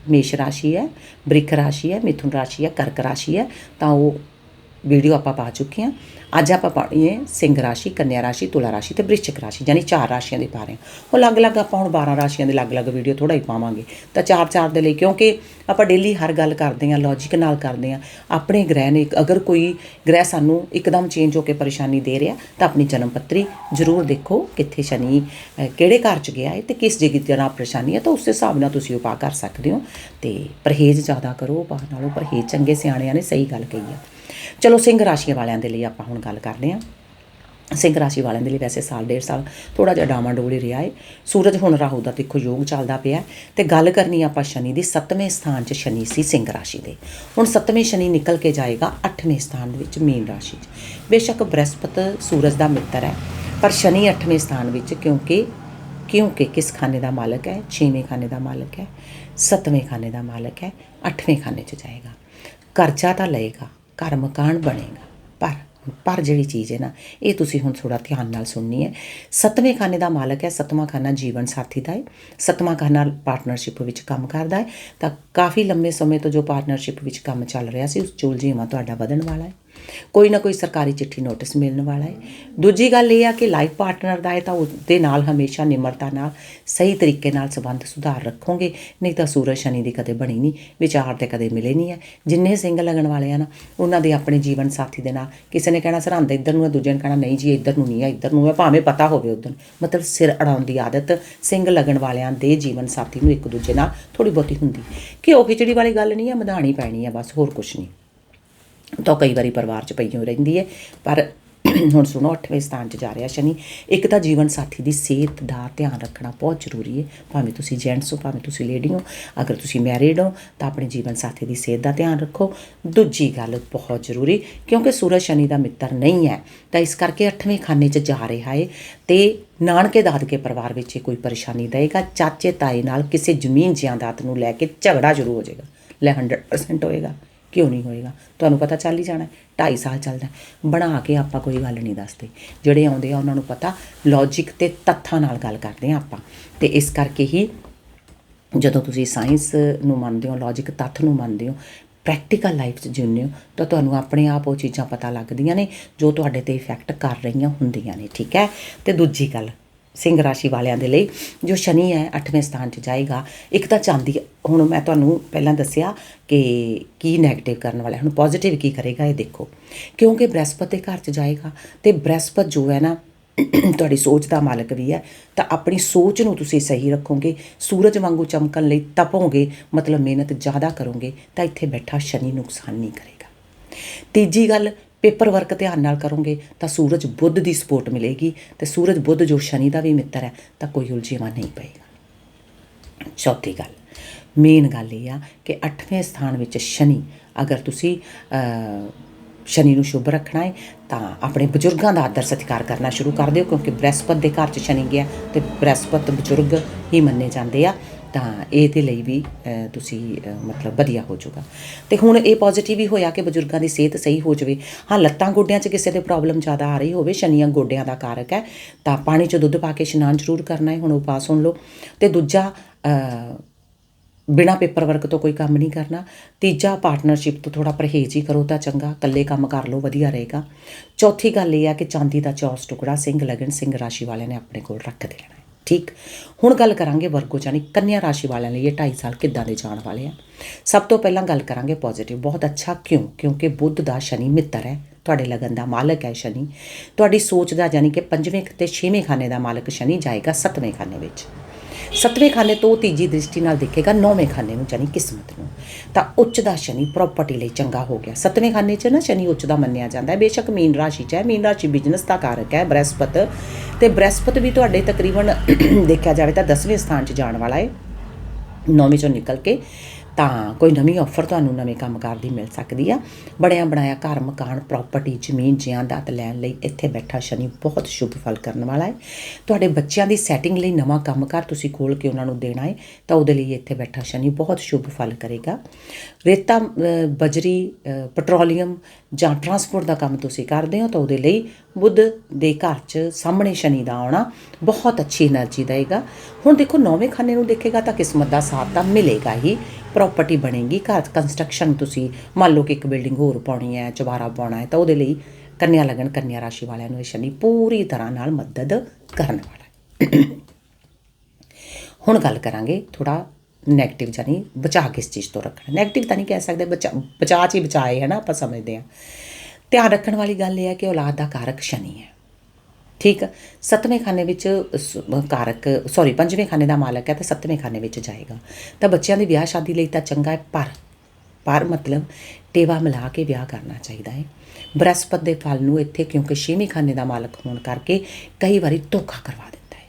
ਮੇਸ਼ ਰਾਸ਼ੀ ਹੈ ਬ੍ਰਿਖ ਰਾਸ਼ੀ ਹੈ ਮਿਥੁਨ ਰਾਸ਼ੀ ਹੈ ਕਰਕ ਰਾਸ਼ੀ ਹੈ ਤਾਂ ਉਹ ਵੀਡੀਓ ਆਪਾਂ ਪਾ ਚੁੱਕੇ ਹਾਂ। ਅੱਜ ਆਪਾਂ ਪਾਣੀ ਹੈ ਸਿੰਘ ਰਾਸ਼ੀ, ਕੰਨਿਆ ਰਾਸ਼ੀ, ਤੁਲਾ ਰਾਸ਼ੀ ਤੇ ਬ੍ਰਿਸ਼ਚਿਕ ਰਾਸ਼ੀ, ਯਾਨੀ ਚਾਰ ਰਾਸ਼ੀਆਂ ਦੇ ਪਾ ਰਹੇ ਹਾਂ ਉਹ ਅਲੱਗ-ਅਲੱਗ ਆਪਾਂ ਹੁਣ 12 ਰਾਸ਼ੀਆਂ ਦੇ ਅਲੱਗ-ਅਲੱਗ ਵੀਡੀਓ ਥੋੜਾ ਹੀ ਪਾਵਾਂਗੇ। ਤਾਂ ਚਾਰ ਚਾਰ ਦੇ ਲਈ, ਕਿਉਂਕਿ ਆਪਾਂ ਡੇਲੀ ਹਰ ਗੱਲ ਕਰਦੇ ਹਾਂ ਲੌਜੀਕ ਨਾਲ ਕਰਦੇ ਹਾਂ। ਆਪਣੇ ਗ੍ਰਹਿ ਨੇ ਅਗਰ ਕੋਈ ਗ੍ਰਹਿ ਸਾਨੂੰ ਇੱਕਦਮ ਚੇਂਜ ਹੋ ਕੇ ਪਰੇਸ਼ਾਨੀ ਦੇ ਰਿਹਾ, ਤਾਂ ਆਪਣੀ ਜਨਮ ਪੱਤਰੀ ਜ਼ਰੂਰ ਦੇਖੋ ਕਿੱਥੇ ਸ਼ਨੀ ਕਿਹੜੇ ਘਰ ਚ ਗਿਆ ਹੈ ਤੇ ਕਿਸ ਜਗ੍ਹਾ ਤੇ ਨਾਲ ਪਰੇਸ਼ਾਨੀ ਹੈ, ਤਾਂ ਉਸ ਹਿਸਾਬ ਨਾਲ ਤੁਸੀਂ ਉਪਾਅ ਕਰ ਸਕਦੇ ਹੋ। ਤੇ ਪਰਹੇਜ਼ ਜ਼ਿਆਦਾ ਕਰੋ, ਉਪਾਅ ਨਾਲੋਂ ਪਰਹੇਜ਼ ਚੰਗੇ ਸਿਆਣਿਆਂ ਨੇ ਸਹੀ ਗੱਲ ਕਹੀ ਹੈ। ਚਲੋ ਸਿੰਘ ਰਾਸ਼ੀ ਵਾਲਿਆਂ ਦੇ ਲਈ ਆਪਾਂ ਹੁਣ ਗੱਲ ਕਰਦੇ ਹਾਂ। ਸਿੰਘ ਰਾਸ਼ੀ ਵਾਲਿਆਂ ਦੇ ਲਈ ਵੈਸੇ ਸਾਲ, ਡੇਢ ਸਾਲ ਥੋੜਾ ਜਿਹਾ ਡਾਵਾਂ ਡੋਲੀ ਰਿਹਾ ਹੈ। ਸੂਰਜ ਹੁਣ ਰਾਹੂ ਦਾ ਦੇਖੋ ਯੋਗ ਚੱਲਦਾ ਪਿਆ ਹੈ ਤੇ ਗੱਲ ਕਰਨੀ ਆਪਾਂ ਸ਼ਨੀ ਦੀ 7ਵੇਂ ਸਥਾਨ 'ਚ ਸ਼ਨੀ ਸੀ ਸਿੰਘ ਰਾਸ਼ੀ ਦੇ। ਹੁਣ 7ਵੇਂ ਸ਼ਨੀ ਨਿਕਲ ਕੇ ਜਾਏਗਾ 8ਵੇਂ ਸਥਾਨ ਦੇ ਵਿੱਚ ਮੀਨ ਰਾਸ਼ੀ 'ਚ। ਬੇਸ਼ੱਕ ਬ੍ਰਹਸਪਤ ਸੂਰਜ ਦਾ ਮਿੱਤਰ ਹੈ, ਪਰ ਸ਼ਨੀ 8ਵੇਂ ਸਥਾਨ ਵਿੱਚ ਕਿਉਂਕਿ ਕਿਉਂਕਿ ਕਿਸ ਖਾਨੇ ਦਾ ਮਾਲਕ ਹੈ? 6ਵੇਂ ਖਾਨੇ ਦਾ ਮਾਲਕ ਹੈ 7ਵੇਂ ਖਾਨੇ ਦਾ ਮਾਲਕ ਹੈ 8ਵੇਂ ਖਾਨੇ 'ਚ ਜਾਏਗਾ। ਕਰਜ਼ਾ ਤਾਂ ਲਏਗਾ ਘਰ ਮਕਾਨ ਬਣੇਗਾ। ਪਰ ਪਰ ਜਿਹੜੀ ਚੀਜ਼ ਹੈ ਨਾ, ਇਹ ਤੁਸੀਂ ਹੁਣ ਥੋੜਾ ਧਿਆਨ ਨਾਲ ਸੁਣਨੀ ਹੈ। ਸੱਤਵੇਂ ਖਾਨੇ ਦਾ ਮਾਲਕ ਹੈ, ਸੱਤਵਾਂ ਖਾਨਾ ਜੀਵਨ ਸਾਥੀ ਦਾ ਹੈ। ਸੱਤਵਾਂ ਖਾਨਾ ਪਾਰਟਨਰਸ਼ਿਪ ਵਿੱਚ ਕੰਮ ਕਰਦਾ ਹੈ। ਤਾਂ ਕਾਫੀ ਲੰਮੇ ਸਮੇਂ ਤੋਂ ਜੋ ਪਾਰਟਨਰਸ਼ਿਪ ਵਿੱਚ ਕੰਮ ਚੱਲ ਰਿਹਾ ਸੀ, ਉਸ ਚੁਲ ਤੁਹਾਡਾ ਵਧਣ ਵਾਲਾ ਹੈ। ਕੋਈ ਨਾ ਕੋਈ ਸਰਕਾਰੀ ਚਿੱਠੀ ਨੋਟਿਸ ਮਿਲਣ ਵਾਲਾ ਹੈ। ਦੂਜੀ ਗੱਲ ਇਹ ਆ ਕਿ ਲਾਈਫ ਪਾਰਟਨਰ ਦਾ ਹੈ ਤਾਂ ਉਹਦੇ ਨਾਲ ਹਮੇਸ਼ਾ ਨਿਮਰਤਾ ਨਾਲ ਸਹੀ ਤਰੀਕੇ ਨਾਲ ਸੰਬੰਧ ਸੁਧਾਰ ਰੱਖੋਗੇ, ਨਹੀਂ ਤਾਂ ਸੂਰਜ ਸ਼ਨੀ ਦੀ ਕਦੇ ਬਣੀ ਨਹੀਂ, ਵਿਚਾਰ ਤੇ ਕਦੇ ਮਿਲੇ ਨਹੀਂ ਹੈ। ਜਿੰਨੇ ਸਿੰਘ ਲੱਗਣ ਵਾਲੇ ਆ ਨਾ, ਉਹਨਾਂ ਦੇ ਆਪਣੇ ਜੀਵਨ ਸਾਥੀ ਦੇ ਨਾਲ, ਕਿਸੇ ਨੇ ਕਹਿਣਾ ਸਰਹੰਦ ਇੱਧਰ ਨੂੰ ਹੈ ਦੂਜੇ ਨੇ ਕਹਿਣਾ, ਨਹੀਂ ਜੀ, ਇੱਧਰ ਨੂੰ ਨਹੀਂ ਹੈ ਇੱਧਰ ਨੂੰ ਹੈ ਭਾਵੇਂ ਪਤਾ ਹੋਵੇ ਉਦੋਂ ਮਤਲਬ ਸਿਰ ਅੜਾਉਣ ਦੀ ਆਦਤ ਸਿੰਘ ਲੱਗਣ ਵਾਲਿਆਂ ਦੇ ਜੀਵਨ ਸਾਥੀ ਨੂੰ ਇੱਕ ਦੂਜੇ ਨਾਲ ਥੋੜੀ ਬਹੁਤੀ ਹੁੰਦੀ। ਕਿ ਉਹ ਖਿਚੜੀ ਵਾਲੀ ਗੱਲ ਨਹੀਂ ਹੈ, ਮਧਾਣੀ ਪੈਣੀ ਹੈ, ਬਸ ਹੋਰ ਕੁਝ ਨਹੀਂ। ਤਾਂ ਕਈ ਵਾਰੀ ਪਰਿਵਾਰ ਚ ਪਈ ਪਈਓ ਰਹਿੰਦੀ ਹੈ। ਪਰ ਹੁਣ ਸੁਣੋ 8ਵੇਂ ਸਥਾਨ 'ਚ ਜਾ ਰਿਹਾ ਸ਼ਨੀ। ਇੱਕ ਤਾਂ ਜੀਵਨ ਸਾਥੀ ਦੀ ਸਿਹਤ ਦਾ ਧਿਆਨ ਰੱਖਣਾ ਬਹੁਤ ਜ਼ਰੂਰੀ ਹੈ। ਭਾਵੇਂ ਤੁਸੀਂ ਜੈਂਟਸ ਹੋ, ਭਾਵੇਂ ਤੁਸੀਂ ਲੇਡੀ ਹੋ, ਅਗਰ ਤੁਸੀਂ ਮੈਰਿਡ ਹੋ, ਤਾਂ ਆਪਣੇ ਜੀਵਨ ਸਾਥੀ ਦੀ ਸਿਹਤ ਦਾ ਧਿਆਨ ਰੱਖੋ। ਦੂਜੀ ਗੱਲ ਬਹੁਤ ਜ਼ਰੂਰੀ, ਕਿਉਂਕਿ ਸੂਰਜ ਸ਼ਨੀ ਦਾ ਮਿੱਤਰ ਨਹੀਂ ਹੈ, ਤਾਂ ਇਸ ਕਰਕੇ 8ਵੇਂ ਖਾਨੇ 'ਚ ਜਾ ਰਿਹਾ ਹੈ ਤੇ ਨਾਨਕੇ ਦਾਦਕੇ ਪਰਿਵਾਰ ਵਿੱਚ ਇਹ ਕੋਈ ਪਰੇਸ਼ਾਨੀ ਦੇਗਾ ਚਾਚੇ ਤਾਏ ਨਾਲ ਕਿਸੇ ਜ਼ਮੀਨ ਜਾਇਦਾਦ ਨੂੰ ਲੈ ਕੇ ਝਗੜਾ ਸ਼ੁਰੂ ਹੋ ਜਾਏਗਾ। ਲੈ 100% ਹੋਏਗਾ। ਕਿਉਂ ਨਹੀਂ ਹੋਏਗਾ? ਤੁਹਾਨੂੰ ਪਤਾ ਚੱਲ ਹੀ ਜਾਣਾ 2.5 ਸਾਲ ਚੱਲਦਾ। ਬਣਾ ਕੇ ਆਪਾਂ ਕੋਈ ਗੱਲ ਨਹੀਂ ਦੱਸਦੇ। ਜਿਹੜੇ ਆਉਂਦੇ ਆ, ਉਹਨਾਂ ਨੂੰ ਪਤਾ ਲੌਜੀਕ ਤੇ ਤੱਥਾਂ ਨਾਲ ਗੱਲ ਕਰਦੇ ਆ ਆਪਾਂ। ਤੇ ਇਸ ਕਰਕੇ ਹੀ ਜਦੋਂ ਤੁਸੀਂ ਸਾਇੰਸ ਨੂੰ ਮੰਨਦੇ ਹੋ ਲੌਜੀਕ ਤੱਥ ਨੂੰ ਮੰਨਦੇ ਹੋ ਪ੍ਰੈਕਟੀਕਲ ਲਾਈਫ 'ਚ ਜਿਉਂਦੇ ਹੋ, ਤਾਂ ਤੁਹਾਨੂੰ ਆਪਣੇ ਆਪ ਉਹ ਚੀਜ਼ਾਂ ਪਤਾ ਲੱਗਦੀਆਂ ਨੇ, ਜੋ ਤੁਹਾਡੇ ਤੇ ਇਫੈਕਟ ਕਰ ਰਹੀਆਂ ਹੁੰਦੀਆਂ ਨੇ, ਠੀਕ ਹੈ? ਤੇ ਦੂਜੀ ਗੱਲ ਸਿੰਘ ਰਾਸ਼ੀ ਵਾਲਿਆਂ ਦੇ ਲਈ, ਜੋ ਸ਼ਨੀ ਹੈ 8ਵੇਂ ਸਥਾਨ 'ਚ ਜਾਏਗਾ। ਇੱਕ ਤਾਂ ਚਾਂਦੀ, ਹੁਣ ਮੈਂ ਤੁਹਾਨੂੰ ਪਹਿਲਾਂ ਦੱਸਿਆ ਕਿ ਕੀ 네ਗੇਟਿਵ ਕਰਨ ਵਾਲਾ ਹੁਣ ਪੋਜ਼ਿਟਿਵ ਕੀ ਕਰੇਗਾ, ਇਹ ਦੇਖੋ। ਕਿਉਂਕਿ ਬ੍ਰਹਸਪਤ ਦੇ ਘਰ 'ਚ ਜਾਏਗਾ ਤੇ ਬ੍ਰਹਿਸਪਤ ਜੋ ਹੈ ਨਾ, ਤੁਹਾਡੀ ਸੋਚ ਦਾ ਮਾਲਕ ਵੀ ਹੈ, ਤਾਂ ਆਪਣੀ ਸੋਚ ਨੂੰ ਤੁਸੀਂ ਸਹੀ ਰੱਖੋਗੇ, ਸੂਰਜ ਵਾਂਗੂ ਚਮਕਣ ਲਈ ਤਪੋਗੇ, ਮਤਲਬ ਮਿਹਨਤ ਜ਼ਿਆਦਾ ਕਰੋਗੇ, ਤਾਂ ਇੱਥੇ ਬੈਠਾ ਸ਼ਨੀ ਨੁਕਸਾਨ ਨਹੀਂ ਕਰੇਗਾ। ਤੀਜੀ ਗੱਲ ਪੇਪਰ ਵਰਕ ਧਿਆਨ ਨਾਲ ਕਰੋਗੇ, ਤਾਂ ਸੂਰਜ ਬੁੱਧ ਦੀ ਸਪੋਰਟ ਮਿਲੇਗੀ ਤੇ ਸੂਰਜ ਬੁੱਧ ਜੋ ਸ਼ਨੀ ਦਾ ਵੀ ਮਿੱਤਰ ਹੈ, ਤਾਂ ਕੋਈ ਉਲਝੇਵਾ ਨਹੀਂ ਪਏਗਾ। ਚੌਥੀ ਗੱਲ ਮੇਨ ਗੱਲ ਇਹ ਆ ਕਿ 8ਵੇਂ ਸਥਾਨ ਵਿੱਚ ਸ਼ਨੀ, ਅਗਰ ਤੁਸੀਂ ਸ਼ਨੀ ਨੂੰ ਸ਼ੁਭ ਰੱਖਣਾ ਹੈ, ਤਾਂ ਆਪਣੇ ਬਜ਼ੁਰਗਾਂ ਦਾ ਆਦਰ ਸਤਿਕਾਰ ਕਰਨਾ ਸ਼ੁਰੂ ਕਰ ਦਿਓ, ਕਿਉਂਕਿ ਬ੍ਰਹਿਸਪਤ ਦੇ ਘਰ 'ਚ ਸ਼ਨੀ ਗਿਆ ਤੇ ਬ੍ਰਹਿਸਪਤ ਬਜ਼ੁਰਗ ਹੀ ਮੰਨੇ ਜਾਂਦੇ ਆ। ਤਾਂ ਇਹਦੇ ਲਈ ਵੀ ਤੁਸੀਂ ਮਤਲਬ ਵਧੀਆ ਹੋ ਜਾਊਗਾ। ਤੇ ਹੁਣ ਇਹ ਪੋਜ਼ਿਟਿਵ ਹੀ ਹੋਇਆ ਕਿ ਬਜ਼ੁਰਗਾਂ ਦੀ ਸਿਹਤ ਸਹੀ ਹੋ ਜਾਵੇ। ਹਾਂ ਲੱਤਾਂ ਗੋਡਿਆਂ 'ਚ ਕਿਸੇ ਦੇ ਪ੍ਰੋਬਲਮ ਜ਼ਿਆਦਾ ਆ ਰਹੀ ਹੋਵੇ ਸ਼ਨੀਆਂ ਗੋਡਿਆਂ ਦਾ ਕਾਰਕ ਹੈ ਤਾਂ ਪਾਣੀ 'ਚ ਦੁੱਧ ਪਾ ਕੇ ਇਸ਼ਨਾਨ ਜ਼ਰੂਰ ਕਰਨਾ ਹੈ ਹੁਣ ਉਪਾਅ ਸੁਣ ਲਓ। ਤੇ ਦੂਜਾ ਅ, ਬਿਨਾ ਪੇਪਰ ਵਰਕ ਤੋਂ ਕੋਈ ਕੰਮ ਨਹੀਂ ਕਰਨਾ। ਤੀਜਾ ਪਾਰਟਨਰਸ਼ਿਪ ਤੋਂ ਥੋੜਾ ਪਰਹੇਜ਼ ਹੀ ਕਰੋ ਤਾਂ ਚੰਗਾ ਇਕੱਲੇ ਕੰਮ ਕਰ ਲਓ ਵਧੀਆ ਰਹੇਗਾ। ਚੌਥੀ ਗੱਲ ਇਹ ਆ ਕਿ ਚਾਂਦੀ ਦਾ ਚੌਸ ਟੁਕੜਾ ਸਿੰਘ ਲਗਨ ਸਿੰਘ ਰਾਸ਼ੀ ਵਾਲਿਆਂ ਨੇ ਆਪਣੇ ਕੋਲ ਰੱਖ ਦੇਣਾ ਠੀਕ? ਹੁਣ ਗੱਲ ਕਰਾਂਗੇ ਵਰਗੋ ਜਾਨੀ ਕੰਨਿਆ ਰਾਸ਼ੀ ਵਾਲਿਆਂ ਲਈ ਇਹ 2.5 ਸਾਲ ਕਿੱਦਾਂ ਦੇ ਜਾਣ ਵਾਲੇ ਆ। ਸਭ ਤੋਂ ਪਹਿਲਾਂ ਗੱਲ ਕਰਾਂਗੇ ਪੋਜ਼ਿਟਿਵ ਬਹੁਤ ਅੱਛਾ ਕਿਉਂ? ਕਿਉਂਕਿ ਬੁੱਧ ਦਾ ਸ਼ਨੀ ਮਿੱਤਰ ਹੈ, ਤੁਹਾਡੇ ਲਗਨ ਦਾ ਮਾਲਕ ਹੈ ਸ਼ਨੀ। ਤੁਹਾਡੀ ਸੋਚ ਦਾ ਯਾਨੀ ਕਿ ਪੰਜਵੇਂ ਤੇ ਛੇਵੇਂ ਖਾਨੇ ਦਾ ਮਾਲਕ ਸ਼ਨੀ ਜਾਏਗਾ ਸੱਤਵੇਂ ਖਾਨੇ ਵਿੱਚ। ਸੱਤਵੇਂ ਖਾਨੇ ਤੋਂ ਤੀਜੀ ਦ੍ਰਿਸ਼ਟੀ ਨਾਲ ਦੇਖੇਗਾ, ਨੌਵੇਂ ਖਾਨੇ ਨੂੰ ਯਾਨੀ ਕਿਸਮਤ ਨੂੰ। ਤਾਂ ਉੱਚ ਦਾ ਸ਼ਨੀ ਪ੍ਰਾਪਰਟੀ ਲਈ ਚੰਗਾ ਹੋ ਗਿਆ। ਸੱਤਵੇਂ ਖਾਨੇ 'ਚ ਨਾ ਸ਼ਨੀ ਉੱਚ ਦਾ ਮੰਨਿਆ ਜਾਂਦਾ ਹੈ। ਬੇਸ਼ੱਕ ਮੀਨ ਰਾਸ਼ੀ 'ਚ ਹੈ। ਮੀਨ ਰਾਸ਼ੀ ਬਿਜ਼ਨਸ ਦਾ ਕਾਰਕ ਹੈ, ਬ੍ਰਹਿਸਪਤ। ਤੇ ਬ੍ਰਹਿਸਪਤ ਵੀ ਤੁਹਾਡੇ ਤਕਰੀਬਨ ਦੇਖਿਆ ਜਾਵੇ ਤਾਂ 10ਵੇਂ ਸਥਾਨ 'ਚ ਜਾਣ ਵਾਲਾ ਹੈ। ਨੌਵੇਂ ਚੋਂ ਨਿਕਲ ਕੇ ਤਾਂ ਕੋਈ ਨਵੀਂ ਆਫਰ ਤੁਹਾਨੂੰ ਨਵੇਂ ਕੰਮ ਕੰਮਕਾਰ ਦੀ ਮਿਲ ਸਕਦੀ ਆ। ਬੜਿਆ ਬਣਾਇਆ ਘਰ ਮਕਾਨ ਪ੍ਰਾਪਰਟੀ ਜ਼ਮੀਨ, ਜਿਆਂ ਜਿਆਦਾਤ ਲੈਣ ਲਈ ਇੱਥੇ ਬੈਠਾ ਸ਼ਨੀ ਬਹੁਤ ਸ਼ੁਭ ਫਲ ਕਰਨ ਵਾਲਾ ਹੈ ਤੁਹਾਡੇ ਬੱਚਿਆਂ ਦੀ ਸੈਟਿੰਗ ਲਈ ਨਵਾਂ ਕੰਮ ਕੰਮਕਾਰ ਤੁਸੀਂ ਖੋਲ ਕੇ ਉਹਨਾਂ ਨੂੰ ਦੇਣਾ ਹੈ ਤਾਂ ਉਹਦੇ ਲਈ ਇੱਥੇ ਬੈਠਾ ਸ਼ਨੀ ਬਹੁਤ ਸ਼ੁਭ ਫਲ ਕਰੇਗਾ। ਰੇਤਾ ਬਜਰੀ ਪੈਟਰੋਲੀਅਮ ਜਾਂ ਟਰਾਂਸਪੋਰਟ ਦਾ ਕੰਮ ਤੁਸੀਂ ਕਰਦੇ ਹੋ, ਤਾਂ ਉਹਦੇ ਲਈ ਬੁੱਧ ਦੇ ਘਰ 'ਚ ਸਾਹਮਣੇ ਸ਼ਨੀ ਦਾ ਆਉਣਾ ਬਹੁਤ ਅੱਛੀ એનર્ਜੀ ਦੇਗਾ ਹੁਣ ਦੇਖੋ, ਨੌਵੇਂ ਖਾਨੇ ਨੂੰ ਦੇਖੇਗਾ ਤਾਂ ਕਿਸਮਤ ਦਾ ਸਾਥ ਤਾਂ ਮਿਲੇਗਾ ਹੀ। ਪ੍ਰਾਪਰਟੀ ਬਣੇਗੀ, ਘਰ ਕੰਸਟਰਕਸ਼ਨ ਤੁਸੀਂ ਮੰਨ ਲਓ ਕਿ ਇੱਕ ਬਿਲਡਿੰਗ ਹੋਰ ਪਾਉਣੀ ਹੈ, ਚੁਬਾਰਾ ਪਾਉਣਾ ਹੈ, ਤਾਂ ਉਹਦੇ ਲਈ ਕੰਨਿਆ ਲਗਨ, ਕੰਨਿਆ ਰਾਸ਼ੀ ਵਾਲਿਆਂ ਨੂੰ ਇਹ ਸ਼ਨੀ ਪੂਰੀ ਤਰ੍ਹਾਂ ਨਾਲ ਮਦਦ ਕਰਨ ਵਾਲਾ ਹੈ। ਹੁਣ ਗੱਲ ਕਰਾਂਗੇ ਥੋੜਾ ਨੈਗੇਟਿਵ ਜਾਨੀ ਬਚਾ ਕਿਸ ਚੀਜ਼ ਤੋਂ ਰੱਖਣਾ। ਨੈਗੇਟਿਵ ਤਾਂ ਨਹੀਂ ਕਹਿ ਸਕਦੇ, ਬਚਾ ਬਚਾ ਚ ਹੀ ਬਚਾਏ ਹੈ ਨਾ ਆਪਾਂ ਸਮਝਦੇ ਹਾਂ। ਧਿਆਨ ਰੱਖਣ ਵਾਲੀ ਗੱਲ ਇਹ ਹੈ ਕਿ ਔਲਾਦ ਦਾ ਕਾਰਕ ਸ਼ਨੀ ਹੈ। ਠੀਕ ਸੱਤਵੇਂ ਖਾਨੇ ਵਿੱਚ ਸ- ਕਾਰਕ ਸੌਰੀ ਪੰਜਵੇਂ ਖਾਨੇ ਦਾ ਮਾਲਕ ਹੈ ਤਾਂ ਸੱਤਵੇਂ ਖਾਨੇ ਵਿੱਚ ਜਾਏਗਾ। ਤਾਂ ਬੱਚਿਆਂ ਦੀ ਵਿਆਹ ਸ਼ਾਦੀ ਲਈ ਤਾਂ ਚੰਗਾ ਹੈ, ਪਰ ਪਰ ਮਤਲਬ ਟੇਵਾ ਮਿਲਾ ਕੇ ਵਿਆਹ ਕਰਨਾ ਚਾਹੀਦਾ ਹੈ। ਬ੍ਰਹਸਪਤ ਦੇ ਫਲ ਨੂੰ ਇੱਥੇ ਕਿਉਂਕਿ ਛੇਵੇਂ ਖਾਨੇ ਦਾ ਮਾਲਕ ਹੋਣ ਕਰਕੇ ਕਈ ਵਾਰੀ ਧੋਖਾ ਕਰਵਾ ਦਿੰਦਾ ਹੈ।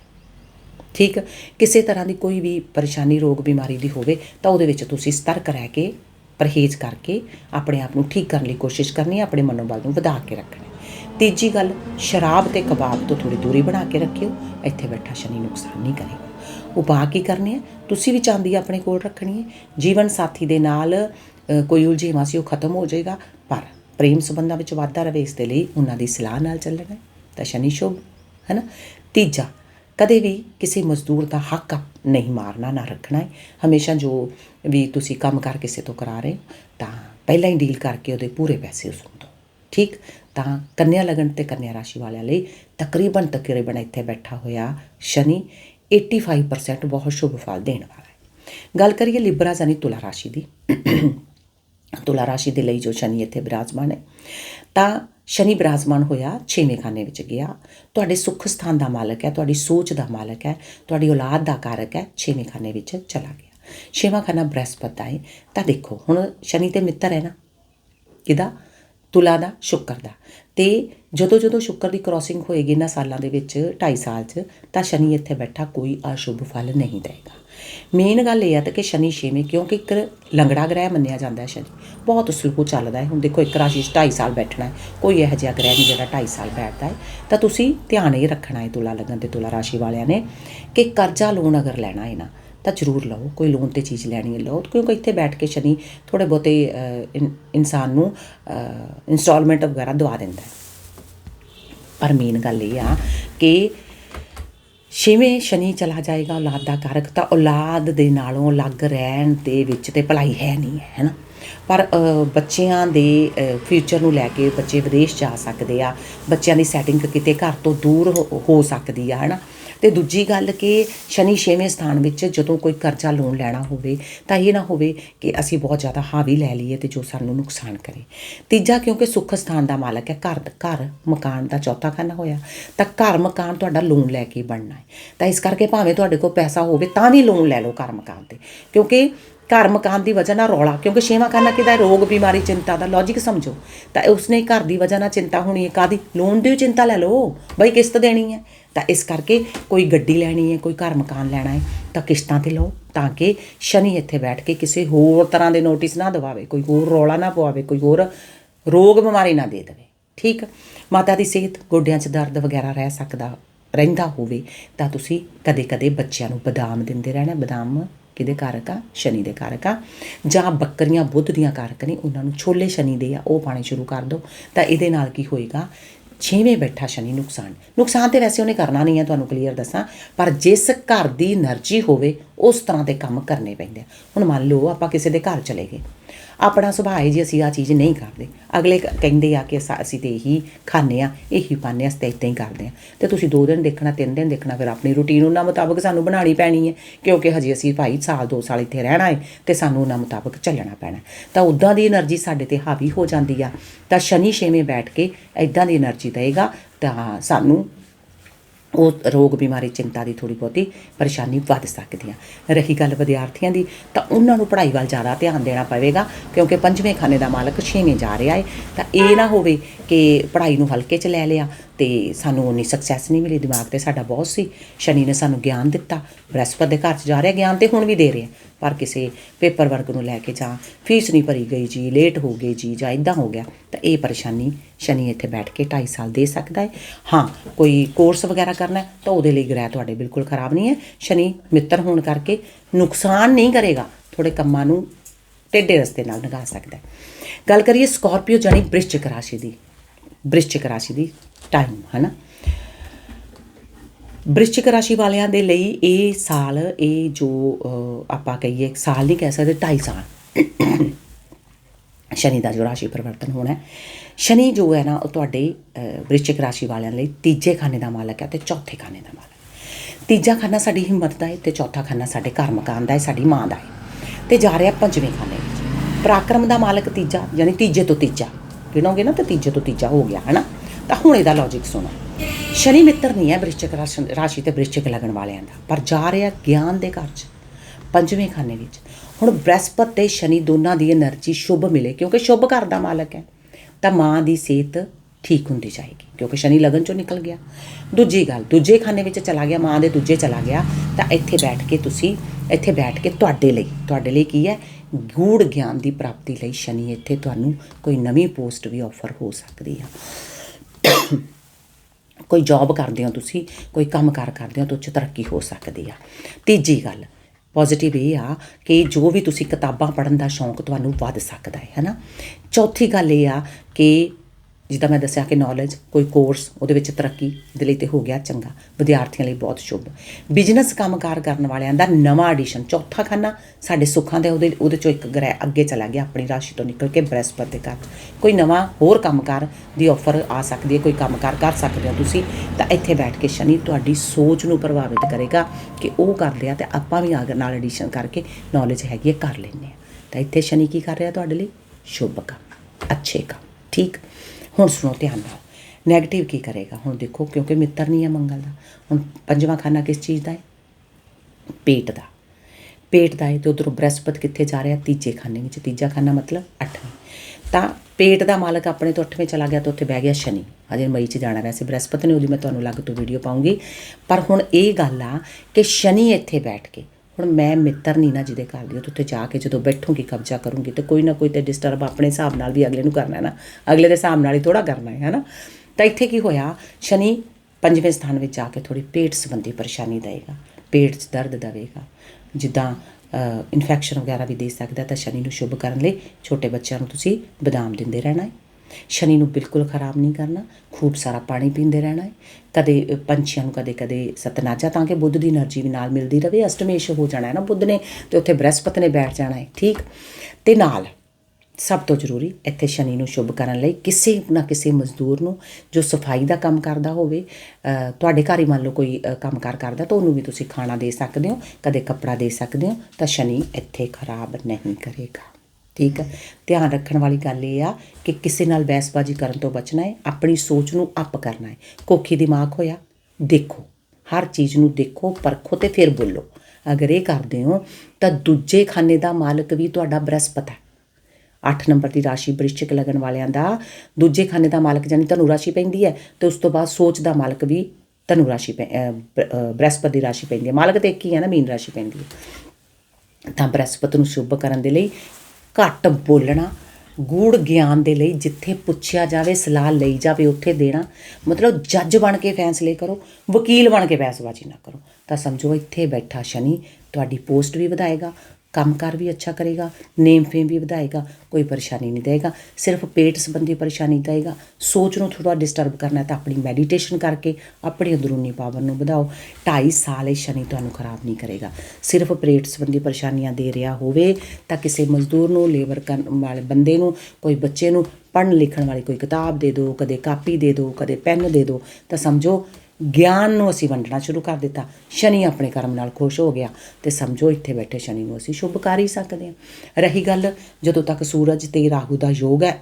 ਠੀਕ ਕਿਸੇ ਤਰ੍ਹਾਂ ਦੀ ਕੋਈ ਵੀ ਪਰੇਸ਼ਾਨੀ, ਰੋਗ, ਬਿਮਾਰੀ ਦੀ ਹੋਵੇ ਤਾਂ ਉਹਦੇ ਵਿੱਚ ਤੁਸੀਂ ਸਤਰਕ ਰਹਿ ਕੇ, ਪਰਹੇਜ਼ ਕਰਕੇ ਆਪਣੇ ਆਪ ਨੂੰ ਠੀਕ ਕਰਨ ਲਈ ਕੋਸ਼ਿਸ਼ ਕਰਨੀ ਹੈ, ਆਪਣੇ ਮਨੋਬਲ ਨੂੰ ਵਧਾ ਕੇ ਰੱਖਣਾ ਤੀਜੀ ਗੱਲ, ਸ਼ਰਾਬ ਤੇ ਕਬਾਬ ਤੋਂ ਥੋੜੀ ਦੂਰੀ ਬਣਾ ਕੇ ਰੱਖਿਓ, ਇੱਥੇ ਬੈਠਾ ਸ਼ਨੀ ਨੁਕਸਾਨ ਨਹੀਂ ਕਰੇਗਾ। ਉਪਾਅ ਕੀ ਕਰਨੇ ਆ? ਤੁਸੀਂ ਵੀ ਚਾਂਦੀ ਆਪਣੇ ਕੋਲ ਰੱਖਣੀ ਹੈ। ਜੀਵਨ ਸਾਥੀ ਦੇ ਨਾਲ ਕੋਈ ਉਲਝੇਵਾਂ ਸੀ ਉਹ ਖਤਮ ਹੋ ਜਾਏਗਾ, ਪਰ ਪ੍ਰੇਮ ਸੰਬੰਧਾਂ ਵਿੱਚ ਵਾਧਾ ਰਵੇ, ਇਸ ਦੇ ਲਈ ਉਹਨਾਂ ਦੀ ਸਲਾਹ ਨਾਲ ਚੱਲਣਾ ਤਾਂ ਸ਼ਨੀ ਸ਼ੁਭ ਹੈ ਨਾ ਤੀਜਾ, ਕਦੇ ਵੀ ਕਿਸੇ ਮਜ਼ਦੂਰ ਦਾ ਹੱਕ ਨਹੀਂ ਮਾਰਨਾ, ਨਾ ਰੱਖਣਾ ਹੈ। ਹਮੇਸ਼ਾ ਜੋ ਵੀ ਤੁਸੀਂ ਕੰਮ ਕਰ ਕਿਸੇ ਤੋਂ ਕਰਾ ਰਹੇ ਹੋ, ਤਾਂ ਪਹਿਲਾਂ ਹੀ ਡੀਲ ਕਰਕੇ ਉਹਦੇ ਪੂਰੇ ਪੈਸੇ ਉਸ ਨੂੰ ਦਿਓ। ਠੀਕ? ਤਾਂ ਕੰਨਿਆ ਲਗਨ ਤੇ ਕੰਨਿਆ ਰਾਸ਼ੀ ਵਾਲਿਆਂ ਲਈ ਤਕਰੀਬਨ ਤਕਰੀਬਨ ਇੱਥੇ ਬੈਠਾ ਹੋਇਆ ਸ਼ਨੀ 85% ਬਹੁਤ ਸ਼ੁਭ ਫਲ ਦੇਣ ਵਾਲਾ ਹੈ। ਗੱਲ ਕਰੀਏ ਲਿਬਰਾ ਯਾਨੀ ਤੁਲਾ ਰਾਸ਼ੀ ਦੀ। ਤੁਲਾ ਰਾਸ਼ੀ ਦੇ ਲਈ ਜੋ ਸ਼ਨੀ ਇੱਥੇ ਬਿਰਾਜਮਾਨ ਹੈ, ਤਾਂ ਸ਼ਨੀ ਬਿਰਾਜਮਾਨ ਹੋਇਆ 6ਵੇਂ ਖਾਨੇ ਵਿੱਚ ਗਿਆ। ਤੁਹਾਡੇ ਸੁੱਖ ਸਥਾਨ ਦਾ ਮਾਲਕ ਹੈ, ਤੁਹਾਡੀ ਸੋਚ ਦਾ ਮਾਲਕ ਹੈ, ਤੁਹਾਡੀ ਔਲਾਦ ਦਾ ਕਾਰਕ ਹੈ 6ਵੇਂ ਖਾਨੇ ਵਿੱਚ ਚਲਾ ਗਿਆ। 6ਵਾਂ ਖਾਨਾ ਬ੍ਰਹਸਪਤ ਦਾ ਹੈ। ਤਾਂ ਦੇਖੋ, ਹੁਣ ਸ਼ਨੀ ਤੇ ਮਿੱਤਰ ਹੈ ਨਾ, ਕਿਹਦਾ? ਤੁਲਾ ਦਾ, ਸ਼ੁੱਕਰ ਦਾ। ਤੇ ਜਦੋਂ ਜਦੋਂ ਸ਼ੁੱਕਰ ਦੀ ਕ੍ਰਾਸਿੰਗ ਹੋਏਗੀ ਨਾ ਸਾਲਾਂ ਦੇ ਵਿੱਚ 2.5 ਸਾਲ 'ਚ, ਤਾਂ ਸ਼ਨੀ ਇੱਥੇ ਬੈਠਾ, ਕੋਈ ਅਸ਼ੁਭ ਫਲ ਨਹੀਂ ਦੇਗਾ। ਮੇਨ ਗੱਲ ਇਹ ਆ ਤਾਂ ਕਿ ਸ਼ਨੀ ਛੇਵੇਂ, ਕਿਉਂਕਿ ਇੱਕ ਲੰਗੜਾ ਗ੍ਰਹਿ ਮੰਨਿਆ ਜਾਂਦਾ ਹੈ ਸ਼ਨੀ। ਬਹੁਤ ਸਲੋ ਚੱਲਦਾ ਹੈ। ਹੁਣ ਦੇਖੋ, ਇੱਕ ਰਾਸ਼ੀ 'ਚ 2.5 ਸਾਲ ਬੈਠਣਾ ਹੈ। ਕੋਈ ਇਹੋ ਜਿਹਾ ਗ੍ਰਹਿ ਨਹੀਂ ਜਿਹੜਾ 2.5 ਸਾਲ ਬੈਠਦਾ ਹੈ। ਤਾਂ ਤੁਸੀਂ ਧਿਆਨ ਇਹ ਰੱਖਣਾ ਹੈ ਤੁਲਾ ਲਗਨ ਤੇ ਤੁਲਾ ਰਾਸ਼ੀ ਵਾਲਿਆਂ ਨੇ, ਕਿ ਕਰਜ਼ਾ ਲੋਨ ਅਗਰ ਲੈਣਾ ਹੈ ਨਾ ਤਾਂ ਜ਼ਰੂਰ ਲਓ, ਕੋਈ ਲੋਨ ਤੇ ਚੀਜ਼ ਲੈਣੀ ਹੈ, ਲਓ। ਕਿਉਂਕਿ ਇੱਥੇ ਬੈਠ ਕੇ ਸ਼ਨੀ ਥੋੜੇ ਬਹੁਤੇ ਇਨ- ਇਨਸਾਨ ਨੂੰ ਇਨਸਟਾਲਮੈਂਟ ਵਗੈਰਾ ਦਵਾ ਦਿੰਦਾ ਹੈ। ਪਰ ਮੇਨ ਗੱਲ ਇਹ ਆ ਕਿ ਛੇਵੇਂ ਸ਼ਨੀ ਚਲਾ ਜਾਏਗਾ, ਔਲਾਦ ਦਾ ਕਾਰਕ ਤਾਂ ਔਲਾਦ ਦੇ ਨਾਲੋਂ ਅਲੱਗ ਰਹਿਣ ਦੇ ਵਿੱਚ ਤੇ ਭਲਾਈ ਹੈ ਨਹੀਂ, ਹੈ ਹੈਨਾ ਪਰ ਬੱਚਿਆਂ ਦੇ ਫਿਊਚਰ ਨੂੰ ਲੈ ਕੇ ਬੱਚੇ ਵਿਦੇਸ਼ ਜਾ ਸਕਦੇ ਆ। ਬੱਚਿਆਂ ਦੀ ਸੈਟਿੰਗ ਕਿਤੇ ਘਰ ਤੋਂ ਦੂਰ ਹੋ- ਹੋ ਸਕਦੀ ਆ ਹੈਨਾ ਤੇ ਦੂਜੀ ਗੱਲ ਕਿ ਸ਼ਨੀ ਛੇਵੇਂ ਸਥਾਨ ਵਿੱਚ ਜਦੋਂ ਕੋਈ ਕਰਜ਼ਾ ਲੋਨ ਲੈਣਾ ਹੋਵੇ, ਤਾਂ ਇਹ ਨਾ ਹੋਵੇ ਕਿ ਅਸੀਂ ਬਹੁਤ ਜ਼ਿਆਦਾ ਹਾਵੀ ਲੈ ਲਈਏ ਤੇ ਜੋ ਸਾਨੂੰ ਨੁਕਸਾਨ ਕਰੇ। ਤੀਜਾ, ਕਿਉਂਕਿ ਸੁੱਖ ਸਥਾਨ ਦਾ ਮਾਲਕ ਹੈ, ਘਰ ਘਰ ਮਕਾਨ ਦਾ ਚੌਥਾ ਖਾਨਾ ਹੋਇਆ, ਤਾਂ ਘਰ ਮਕਾਨ ਤੁਹਾਡਾ ਲੋਨ ਲੈ ਕੇ ਬਣਨਾ ਹੈ। ਤਾਂ ਇਸ ਕਰਕੇ ਭਾਵੇਂ ਤੁਹਾਡੇ ਕੋਲ ਪੈਸਾ ਹੋਵੇ, ਤਾਂ ਵੀ ਲੋਨ ਲੈ ਲਓ ਘਰ ਮਕਾਨ ਤੇ। ਕਿਉਂਕਿ ਘਰ ਮਕਾਨ ਦੀ ਵਜ੍ਹਾ ਨਾਲ ਰੌਲਾ, ਕਿਉਂਕਿ ਛੇਵਾਂ ਖਾਨਾ ਕਿਹਦਾ ਰੋਗ, ਬਿਮਾਰੀ, ਚਿੰਤਾ ਦਾ ਲੌਜੀਕ ਸਮਝੋ। ਤਾਂ ਉਸਨੇ ਘਰ ਦੀ ਵਜ੍ਹਾ ਨਾਲ ਚਿੰਤਾ ਹੋਣੀ ਹੈ ਕਾਦੀ ਲੋਨ ਦੀ ਚਿੰਤਾ ਲੈ ਲਓ। ਬਈ ਕਿਸ਼ਤ ਦੇਣੀ ਹੈ। ਤਾਂ ਇਸ ਕਰਕੇ ਕੋਈ ਗੱਡੀ ਲੈਣੀ ਹੈ, ਕੋਈ ਘਰ ਮਕਾਨ ਲੈਣਾ ਹੈ, ਤਾਂ ਕਿਸ਼ਤਾਂ ਤੇ ਲਓ, ਤਾਂ ਕਿ ਸ਼ਨੀ ਇੱਥੇ ਬੈਠ ਕੇ ਕਿਸੇ ਹੋਰ ਤਰ੍ਹਾਂ ਦੇ ਨੋਟਿਸ ਨਾ ਦਵਾਵੇ, ਕੋਈ ਹੋਰ ਰੌਲਾ ਨਾ ਪਵਾਵੇ, ਕੋਈ ਹੋਰ ਰੋਗ ਬਿਮਾਰੀ ਨਾ ਦੇ ਦੇਵੇ, ਠੀਕ? ਮਾਤਾ ਦੀ ਸਿਹਤ, ਗੋਡਿਆਂ 'ਚ ਦਰਦ ਵਗੈਰਾ ਰਹਿ ਸਕਦਾ, ਰਹਿੰਦਾ ਹੋਵੇ, ਤਾਂ ਤੁਸੀਂ ਕਦੇ-ਕਦੇ ਬੱਚਿਆਂ ਨੂੰ ਬਦਾਮ ਦਿੰਦੇ ਰਹਿਣਾ, ਬਦਾਮ ਕਿਹਦੇ ਕਾਰਕ ਆ? ਸ਼ਨੀ ਦੇ ਕਾਰਕ ਆ। ਜਾਂ ਬੱਕਰੀਆਂ, ਬੁੱਧ ਦੀਆਂ ਕਾਰਕ ਨੇ, ਉਹਨਾਂ ਨੂੰ ਛੋਲੇ ਸ਼ਨੀ ਦੇ ਆ, ਉਹ ਪਾਣੇ ਸ਼ੁਰੂ ਕਰ ਦਿਓ, ਤਾਂ ਇਹਦੇ ਨਾਲ ਕੀ ਹੋਏਗਾ? ਛੇਵੇਂ ਬੈਠਾ ਸ਼ਨੀ ਨੁਕਸਾਨ। ਨੁਕਸਾਨ ਤੇ ਵੈਸੇ ਉਹਨੇ ਕਰਨਾ ਨਹੀਂ ਹੈ, ਤੁਹਾਨੂੰ ਕਲੀਅਰ ਦੱਸਾਂ। ਪਰ ਜਿਸ ਘਰ ਦੀ એનર્ਜੀ ਹੋਵੇ, ਉਸ ਤਰ੍ਹਾਂ ਦੇ ਕੰਮ ਕਰਨੇ ਪੈਂਦੇ ਹੁਣ ਮੰਨ ਲਓ ਆਪਾਂ ਕਿਸੇ ਦੇ ਘਰ ਚਲੇ ਗਏ। ਆਪਣਾ ਸੁਭਾਅ ਹੈ ਜੀ ਅਸੀਂ ਆ ਚੀਜ਼ ਨਹੀਂ ਕਰਦੇ। ਅਗਲੇ ਕਹਿੰਦੇ ਆ ਕਿ ਅਸੀਂ ਤੇ ਇਹੀ ਖਾਂਦੇ ਆ, ਇਹੀ ਪਾਉਂਦੇ ਆ ਤੇ ਇਦਾਂ ਹੀ ਕਰਦੇ ਆ। ਤੇ ਤੁਸੀਂ ਦੋ ਦਿਨ ਦੇਖਣਾ, ਤਿੰਨ ਦਿਨ ਦੇਖਣਾ, ਫਿਰ ਆਪਣੀ ਰੁਟੀਨ ਉਹਨਾਂ ਮੁਤਾਬਕ ਸਾਨੂੰ ਬਣਾਣੀ ਪੈਣੀ ਹੈ, ਕਿਉਂਕਿ ਹਜੇ ਅਸੀਂ ਭਾਈ ਸਾਲ, ਦੋ ਸਾਲ ਇੱਥੇ ਰਹਿਣਾ ਹੈ ਤੇ ਸਾਨੂੰ ਉਹਨਾਂ ਮੁਤਾਬਕ ਚੱਲਣਾ ਪੈਣਾ ਤਾਂ ਉਦਾਂ ਦੀ એનર્ਜੀ ਸਾਡੇ ਤੇ ਹਾਵੀ ਹੋ ਜਾਂਦੀ ਆ। ਤਾਂ ਸ਼ਨੀ ਛੇਵੇਂ ਬੈਠ ਕੇ ਇਦਾਂ ਦੀ એનર્ਜੀ ਦੇਗਾ ਤਾਂ ਸਾਨੂੰ ਉਹ ਰੋਗ ਬਿਮਾਰੀ ਚਿੰਤਾ ਦੀ ਥੋੜੀ ਬਹੁਤੀ ਪਰੇਸ਼ਾਨੀ ਵੱਧ ਸਕਦੀ ਆ ਰਹੀ ਗੱਲ ਵਿਦਿਆਰਥੀਆਂ ਦੀ, ਤਾਂ ਉਹਨਾਂ ਨੂੰ ਪੜ੍ਹਾਈ ਵੱਲ ਜ਼ਿਆਦਾ ਧਿਆਨ ਦੇਣਾ ਪਵੇਗਾ, ਕਿਉਂਕਿ ਪੰਜਵੇਂ ਖਾਨੇ ਦਾ ਮਾਲਕ ਛੇਵੇਂ ਜਾ ਰਿਹਾ ਹੈ ਤਾਂ ਇਹ ਨਾ ਹੋਵੇ ਕਿ ਪੜ੍ਹਾਈ ਨੂੰ ਹਲਕੇ 'ਚ ਲੈ ਲਿਆ ਤੇ ਸਾਨੂੰ ਉਨੀ ਸਕਸੈਸ ਨਹੀਂ ਮਿਲੀ ਦਿਮਾਗ ਤੇ, ਸਾਡਾ ਬਹੁਤ ਸੀ। ਸ਼ਨੀ ਨੇ ਸਾਨੂੰ ਗਿਆਨ ਦਿੱਤਾ, ਬ੍ਰਹਸਪਤ ਦੇ ਘਰ 'ਚ ਜਾ ਰਿਹਾ, ਗਿਆਨ ਤੇ ਹੁਣ ਵੀ ਦੇ ਰਿਹਾ। ਪਰ ਕਿਸੇ ਪੇਪਰ ਵਰਕ ਨੂੰ ਲੈ ਕੇ ਜਾਂ ਫੀਸ ਨਹੀਂ ਭਰੀ ਗਈ ਜੀ ਲੇਟ ਹੋ ਗਈ ਜੀ ਜਾਂ ਇਦਾਂ ਹੋ ਗਿਆ, ਤਾਂ ਇਹ ਪਰੇਸ਼ਾਨੀ ਸ਼ਨੀ ਇੱਥੇ ਬੈਠ ਕੇ 2.5 ਸਾਲ ਦੇ ਸਕਦਾ ਹੈ। ਹਾਂ, ਕੋਈ ਕੋਰਸ ਵਗੈਰਾ ਕਰਨਾ ਤਾਂ ਉਹਦੇ ਲਈ ਗ੍ਰਹਿ ਤੁਹਾਡੇ ਬਿਲਕੁਲ ਖਰਾਬ ਨਹੀਂ ਹੈ। ਸ਼ਨੀ ਮਿੱਤਰ ਹੋਣ ਕਰਕੇ ਨੁਕਸਾਨ ਨਹੀਂ ਕਰੇਗਾ ਥੋੜੇ ਕੰਮਾਂ ਨੂੰ ਟੇਢੇ ਰਸਤੇ ਨਾਲ ਲੰਘਾ ਸਕਦਾ ਹੈ। ਗੱਲ ਕਰੀਏ ਸਕਾਰਪੀਓ ਜਾਨੀ ਬ੍ਰਿਸ਼ਚਿਕ ਰਾਸ਼ੀ ਦੀ ਬ੍ਰਿਸ਼ਚਿਕ ਰਾਸ਼ੀ ਦੀ ਟਾਈਮ ਹਨਾ? ਬ੍ਰਿਸ਼ਚਿਕ ਰਾਸ਼ੀ ਵਾਲਿਆਂ ਦੇ ਲਈ ਇਹ ਸਾਲ ਇਹ ਜੋ ਆਪਾਂ ਕਹੀਏ ਸਾਲ ਨਹੀਂ ਕਹਿ ਸਕਦੇ 2.5 ਸਾਲ। ਸ਼ਨੀ ਦਾ ਜੋ ਰਾਸ਼ੀ ਪਰਿਵਰਤਨ ਹੋਣਾ ਸ਼ਨੀ ਜੋ ਹੈ ਨਾ ਉਹ ਤੁਹਾਡੇ ਅਹ, ਵ੍ਰਿਸ਼ਚਿਕ ਰਾਸ਼ੀ ਵਾਲਿਆਂ ਲਈ ਤੀਜੇ ਖਾਨੇ ਦਾ ਮਾਲਕ ਹੈ ਤੇ ਚੌਥੇ ਖਾਨੇ ਦਾ ਮਾਲਕ ਤੀਜਾ ਖਾਨਾ ਸਾਡੀ ਹਿੰਮਤ ਦਾ ਹੈ ਤੇ ਚੌਥਾ ਖਾਨਾ ਸਾਡੇ ਘਰ ਮਕਾਨ ਦਾ ਹੈ ਸਾਡੀ ਮਾਂ ਦਾ ਹੈ। ਤੇ ਜਾ ਰਿਹਾ ਪੰਜਵੇਂ ਖਾਨੇ ਵਿੱਚ। ਪਰਾਕਰਮ ਦਾ ਮਾਲਕ ਤੀਜਾ ਯਾਨੀ ਤੀਜੇ ਤੋਂ ਤੀਜਾ। ਗਿਣੋਗੇ ਨਾ ਤਾਂ ਤੀਜੇ ਤੋਂ ਤੀਜਾ ਹੋ ਗਿਆ ਹੈ ਨਾ ਤਾਂ ਹੁਣ ਇਹਦਾ ਲੌਜੀਕ ਸੁਣੋ। ਸ਼ਨੀ ਮਿੱਤਰ ਨਹੀਂ ਹੈ ਬ੍ਰਿਸ਼ਚਿਕ ਰਾਸ਼ੀ ਤੇ ਬ੍ਰਿਸ਼ਚਿਕ ਲੱਗਣ ਵਾਲਿਆਂ ਦਾ, ਪਰ ਜਾ ਰਿਹਾ ਗਿਆਨ ਦੇ ਘਰ 'ਚ, ਪੰਜਵੇਂ ਖਾਨੇ ਵਿੱਚ। ਹੁਣ ਬ੍ਰਹਿਸਪਤ ਤੇ ਸ਼ਨੀ ਦੋਨਾਂ ਦੀ એનર્ਜੀ ਸ਼ੁਭ ਮਿਲੇ, ਕਿਉਂਕਿ ਸ਼ੁਭ ਘਰ ਦਾ ਮਾਲਕ ਹੈ, ਤਾਂ ਮਾਂ ਦੀ ਸਿਹਤ ਠੀਕ ਹੁੰਦੀ ਜਾਏਗੀ, ਕਿਉਂਕਿ ਸ਼ਨੀ ਲਗਨ ਚੋਂ ਨਿਕਲ ਗਿਆ। ਦੂਜੀ ਗੱਲ, ਦੂਜੇ ਖਾਨੇ ਵਿੱਚ ਚਲਾ ਗਿਆ, ਮਾਂ ਦੇ ਦੂਜੇ ਚਲਾ ਗਿਆ, ਤਾਂ ਇੱਥੇ ਬੈਠ ਕੇ ਤੁਸੀਂ, ਇੱਥੇ ਬੈਠ ਕੇ ਤੁਹਾਡੇ ਲਈ ਤੁਹਾਡੇ ਲਈ ਕੀ ਹੈ? ਗੂੜ ਗਿਆਨ ਦੀ ਪ੍ਰਾਪਤੀ ਲਈ ਸ਼ਨੀ ਇੱਥੇ ਤੁਹਾਨੂੰ ਕੋਈ ਨਵੀਂ ਪੋਸਟ ਵੀ ਆਫਰ ਹੋ ਸਕਦੀ ਆ। ਕੋਈ ਜੌਬ ਕਰਦੇ ਹੋ ਤੁਸੀਂ, ਕੋਈ ਕੰਮਕਾਰ ਕਰਦੇ ਹੋ ਤਾਂ ਉੱਚ ਤਰੱਕੀ ਹੋ ਸਕਦੀ ਆ। ਤੀਜੀ ਗੱਲ ਪੋਜ਼ਿਟਿਵ ਇਹ ਆ ਕਿ ਜੋ ਵੀ ਤੁਸੀਂ ਕਿਤਾਬਾਂ ਪੜ੍ਹਨ ਦਾ ਸ਼ੌਂਕ ਤੁਹਾਨੂੰ ਵੱਧ ਸਕਦਾ ਹੈ, ਹੈਨਾ? ਚੌਥੀ ਗੱਲ ਇਹ ਆ ਕਿ ਜਿੱਦਾਂ ਮੈਂ ਦੱਸਿਆ ਕਿ ਨੌਲੇਜ ਕੋਈ ਕੋਰਸ ਉਹਦੇ ਵਿੱਚ ਤਰੱਕੀ ਦੇ ਲਈ ਤੇ ਹੋ ਗਿਆ ਚੰਗਾ। ਵਿਦਿਆਰਥੀਆਂ ਲਈ ਬਹੁਤ ਸ਼ੁਭ। ਬਿਜ਼ਨਸ ਕੰਮਕਾਰ ਕਰਨ ਵਾਲਿਆਂ ਦਾ ਨਵਾਂ ਐਡੀਸ਼ਨ ਚੌਥਾ ਖਾਨਾ ਸਾਡੇ ਸੁੱਖਾਂ ਦੇ ਉਹਦੇ ਉਹਦੇ ਚੋਂ ਇੱਕ ਗ੍ਰਹਿ ਅੱਗੇ ਚਲਾ ਗਿਆ, ਆਪਣੀ ਰਾਸ਼ੀ ਤੋਂ ਨਿਕਲ ਕੇ ਬ੍ਰਹਸਪਤ ਦੇ ਘਰ। ਕੋਈ ਨਵਾਂ ਹੋਰ ਕੰਮਕਾਰ ਦੀ ਆਫਰ ਆ ਸਕਦੀ ਹੈ, ਕੋਈ ਕੰਮਕਾਰ ਕਰ ਸਕਦੇ ਹੋ ਤੁਸੀਂ, ਤਾਂ ਇੱਥੇ ਬੈਠ ਕੇ ਸ਼ਨੀ ਤੁਹਾਡੀ ਸੋਚ ਨੂੰ ਪ੍ਰਭਾਵਿਤ ਕਰੇਗਾ ਕਿ ਉਹ ਕਰ ਲਿਆ ਤੇ ਆਪਾਂ ਵੀ ਆਗ ਨਾਲ ਐਡੀਸ਼ਨ ਕਰਕੇ ਨੌਲੇਜ ਹੈਗੀ ਹੈ, ਕਰ ਲੈਂਦੇ ਆ ਤਾਂ ਇੱਥੇ ਸ਼ਨੀ ਕੀ ਕਰ ਰਿਹਾ ਤੁਹਾਡੇ ਲਈ? ਸ਼ੁਭ ਕੰਮ, ਅੱਛੇ ਕੰਮ, ਠੀਕ? ਹੁਣ ਸੁਣੋ ਧਿਆਨ ਨਾਲ। 네ਗੇਟਿਵ ਕੀ ਕਰੇਗਾ? ਹੁਣ ਦੇਖੋ, ਕਿਉਂਕਿ ਮਿੱਤਰ ਨਹੀਂ ਹੈ ਮੰਗਲ ਦਾ। ਹੁਣ ਪੰਜਵਾਂ ਖਾਨਾ ਕਿਸ ਚੀਜ਼ ਦਾ ਹੈ? ਪੇਟ ਦਾ। ਪੇਟ ਦਾ ਹੈ ਤੇ ਉਧਰੋਂ ਬ੍ਰਹਿਸਪਤ ਕਿੱਥੇ ਜਾ ਰਿਹਾ? ਤੀਜੇ ਖਾਨੇ ਵਿੱਚ। ਤੀਜਾ ਖਾਨਾ ਮਤਲਬ 8ਵੀਂ ਤਾਂ ਪੇਟ ਦਾ ਮਾਲਕ ਆਪਣੇ ਤੋਂ 8ਵੇਂ ਚਲਾ ਗਿਆ ਤਾਂ ਉੱਥੇ ਬਹਿ ਗਿਆ ਸ਼ਨੀ। ਹਜੇ ਮਈ ਚ ਜਾਣਾ ਵੈਸੇ। ਬ੍ਰਹਿਸਪਤ ਨੇ ਉਹਦੀ ਮੈਂ ਤੁਹਾਨੂੰ ਅਲੱਗ ਤੋਂ ਵੀਡੀਓ ਪਾਉਂਗੀ। ਪਰ ਹੁਣ ਇਹ ਗੱਲ ਆ ਕਿ ਸ਼ਨੀ ਇੱਥੇ ਬੈਠ ਕੇ ਹੁਣ ਮੈਂ ਮਿੱਤਰ ਨਹੀਂ ਨਾ ਜਿਹਦੇ ਘਰ ਦੀ ਉੱਥੇ ਜਾ ਕੇ ਜਦੋਂ ਬੈਠੂਗੀ, ਕਬਜ਼ਾ ਕਰੂੰਗੀ ਤੇ ਕੋਈ ਨਾ ਕੋਈ ਤੇ ਡਿਸਟਰਬ ਆਪਣੇ ਹਿਸਾਬ ਨਾਲ ਵੀ ਅਗਲੇ ਨੂੰ ਕਰਨਾ ਹੈ ਨਾ। ਅਗਲੇ ਦੇ ਹਿਸਾਬ ਨਾਲ ਹੀ ਥੋੜਾ ਕਰਨਾ ਹੈ, ਹੈਨਾ? ਤਾਂ ਇੱਥੇ ਕੀ ਹੋਇਆ? ਸ਼ਨੀ ਪੰਜਵੇਂ ਸਥਾਨ ਵਿੱਚ ਜਾ ਕੇ ਥੋੜੀ ਪੇਟ ਸੰਬੰਧੀ ਪਰੇਸ਼ਾਨੀ ਦੇਗਾ ਪੇਟ 'ਚ ਦਰਦ ਦੇਵੇਗਾ। ਜਿੱਦਾਂ ਇਨਫੈਕਸ਼ਨ ਵਗੈਰਾ ਵੀ ਦੇ ਸਕਦਾ ਤਾਂ ਸ਼ਨੀ ਨੂੰ ਸ਼ੁਭ ਕਰਨ ਲਈ ਛੋਟੇ ਬੱਚਿਆਂ ਨੂੰ ਤੁਸੀਂ ਬਦਾਮ ਦਿੰਦੇ ਰਹਿਣਾ ਹੈ। ਸ਼ਨੀ ਨੂੰ ਬਿਲਕੁਲ ਖਰਾਬ ਨਹੀਂ ਕਰਨਾ, ਖੂਬ ਸਾਰਾ ਪਾਣੀ ਪੀਂਦੇ ਰਹਿਣਾ ਹੈ। ਕਦੇ ਪੰਛੀਆਂ ਨੂੰ ਕਦੇ ਕਦੇ ਸਤਨਾਜਾ ਤਾਂ ਕਿ ਬੁੱਧ ਦੀ એનર્ਜੀ ਵੀ ਨਾਲ ਮਿਲਦੀ ਰਹੇ ਅਸ਼ਟਮੇਸ਼ ਹੋ ਜਾਣਾ ਹੈ ਨਾ ਬੁੱਧ ਨੇ ਤੇ ਉੱਥੇ ਬ੍ਰਹਿਸਪਤ ਨੇ ਬੈਠ ਜਾਣਾ ਹੈ, ਠੀਕ? ਤੇ ਨਾਲ ਸਭ ਤੋਂ ਜ਼ਰੂਰੀ ਇੱਥੇ ਸ਼ਨੀ ਨੂੰ ਸ਼ੁਭ ਕਰਨ ਲਈ ਕਿਸੇ ਨਾ ਕਿਸੇ ਮਜ਼ਦੂਰ ਨੂੰ ਜੋ ਸਫ਼ਾਈ ਦਾ ਕੰਮ ਕਰਦਾ ਹੋਵੇ ਤੁਹਾਡੇ ਘਰ ਹੀ ਮੰਨ ਲਓ ਕੋਈ ਕੰਮ ਕੰਮਕਾਰ ਕਰਦਾ ਤਾਂ ਉਹਨੂੰ ਵੀ ਤੁਸੀਂ ਖਾਣਾ ਦੇ ਸਕਦੇ ਹੋ, ਕਦੇ ਕੱਪੜਾ ਦੇ ਸਕਦੇ ਹੋ, ਤਾਂ ਸ਼ਨੀ ਇੱਥੇ ਖਰਾਬ ਨਹੀਂ ਕਰੇਗਾ। ਠੀਕ ਹੈ ਧਿਆਨ ਰੱਖਣ ਵਾਲੀ ਗੱਲ ਇਹ ਆ ਕਿ ਕਿਸੇ ਨਾਲ ਬਹਿਸਬਾਜ਼ੀ ਕਰਨ ਤੋਂ ਬਚਣਾ ਹੈ, ਆਪਣੀ ਸੋਚ ਨੂੰ ਅਪ ਕਰਨਾ ਹੈ। ਕੋਖੀ ਦਿਮਾਗ ਹੋਇਆ, ਦੇਖੋ, ਹਰ ਚੀਜ਼ ਨੂੰ ਦੇਖੋ, ਪਰਖੋ ਤੇ ਫਿਰ ਬੋਲੋ। ਅਗਰ ਇਹ ਕਰਦੇ ਹੋ, ਤਾਂ ਦੂਜੇ ਖਾਨੇ ਦਾ ਮਾਲਕ ਵੀ ਤੁਹਾਡਾ ਬ੍ਰਹਸਪਤ ਹੈ। 8 ਨੰਬਰ ਦੀ ਰਾਸ਼ੀ ਬ੍ਰਿਸ਼ਚਿਕ ਲੱਗਣ ਵਾਲਿਆਂ ਦਾ, ਦੂਜੇ ਖਾਨੇ ਦਾ ਮਾਲਕ ਜਾਨੀ ਧਨੂ ਰਾਸ਼ੀ ਪੈਂਦੀ ਹੈ ਤੇ ਉਸ ਤੋਂ ਬਾਅਦ ਸੋਚ ਦਾ ਮਾਲਕ ਵੀ ਧਨੂ ਰਾਸ਼ੀ ਪੈ- ਅਹ ਦੀ ਰਾਸ਼ੀ ਪੈਂਦੀ ਹੈ। ਮਾਲਕ ਤੇ ਇੱਕ ਹੀ ਹੈ ਨਾ, ਮੀਨ ਰਾਸ਼ੀ ਪੈਂਦੀ ਹੈ। ਤਾਂ ਬ੍ਰਹਸਪਤ ਨੂੰ ਸ਼ੁਭ ਕਰਨ ਦੇ ਲਈ ਘੱਟ ਬੋਲਣਾ ਗੂੜ ਗਿਆਨ ਦੇ ਲਈ ਜਿੱਥੇ ਪੁੱਛਿਆ ਜਾਵੇ, ਸਲਾਹ ਲਈ ਜਾਵੇ, ਉੱਥੇ ਦੇਣਾ। ਮਤਲਬ ਜੱਜ ਬਣ ਕੇ ਫੈਸਲੇ ਕਰੋ, ਵਕੀਲ ਬਣ ਕੇ ਬਹਿਸਬਾਜ਼ੀ ਨਾ ਕਰੋ। ਤਾਂ ਸਮਝੋ ਇੱਥੇ ਬੈਠਾ ਸ਼ਨੀ, ਤੁਹਾਡੀ ਪੋਸਟ ਵੀ ਵਧਾਏਗਾ ਕੰਮਕਾਰ ਵੀ ਅੱਛਾ ਕਰੇਗਾ, ਨੇਮ ਫੇਮ ਵੀ ਵਧਾਏਗਾ, ਕੋਈ ਪਰੇਸ਼ਾਨੀ ਨਹੀਂ ਦੇਗਾ ਸਿਰਫ ਪੇਟ ਸੰਬੰਧੀ ਪਰੇਸ਼ਾਨੀ ਦੇਗਾ ਸੋਚ ਨੂੰ ਥੋੜਾ ਡਿਸਟਰਬ ਕਰਨਾ ਤਾਂ ਆਪਣੀ ਮੈਡੀਟੇਸ਼ਨ ਕਰਕੇ ਆਪਣੀ ਅੰਦਰੂਨੀ ਪਾਵਰ ਨੂੰ ਵਧਾਓ 2.5 ਸਾਲ ਇਹ ਸ਼ਨੀ ਤੁਹਾਨੂੰ ਖਰਾਬ ਨਹੀਂ ਕਰੇਗਾ, ਸਿਰਫ ਪੇਟ ਸੰਬੰਧੀ ਪਰੇਸ਼ਾਨੀਆਂ ਦੇ ਰਿਹਾ ਹੋਵੇ ਤਾਂ ਕਿਸੇ ਮਜ਼ਦੂਰ ਨੂੰ ਲੇਬਰ ਕਰਨ ਵਾਲੇ ਬੰਦੇ ਨੂੰ, ਕੋਈ ਬੱਚੇ ਨੂੰ ਪੜ੍ਹਨ ਲਿਖਣ ਵਾਲੀ ਕੋਈ ਕਿਤਾਬ ਦੇ ਦਿਓ, ਕਦੇ ਕਾਪੀ ਦੇ ਦਿਓ, ਕਦੇ ਪੈਨ ਦੇ ਦਿਓ, ਤਾਂ ਸਮਝੋ ਗਿਆਨ ਨੂੰ ਅਸੀਂ ਵੰਡਣਾ ਸ਼ੁਰੂ ਕਰ ਦਿੱਤਾ। ਸ਼ਨੀ ਆਪਣੇ ਕਰਮ ਨਾਲ ਖੁਸ਼ ਹੋ ਗਿਆ ਤੇ ਸਮਝੋ ਇੱਥੇ ਬੈਠੇ ਸ਼ਨੀ ਨੂੰ ਅਸੀਂ ਸ਼ੁਭ ਕਰ ਹੀ ਸਕਦੇ ਹਾਂ। ਰਹੀ ਗੱਲ, ਜਦੋਂ ਤੱਕ ਸੂਰਜ ਤੇ ਰਾਹੂ ਦਾ ਯੋਗ ਹੈ,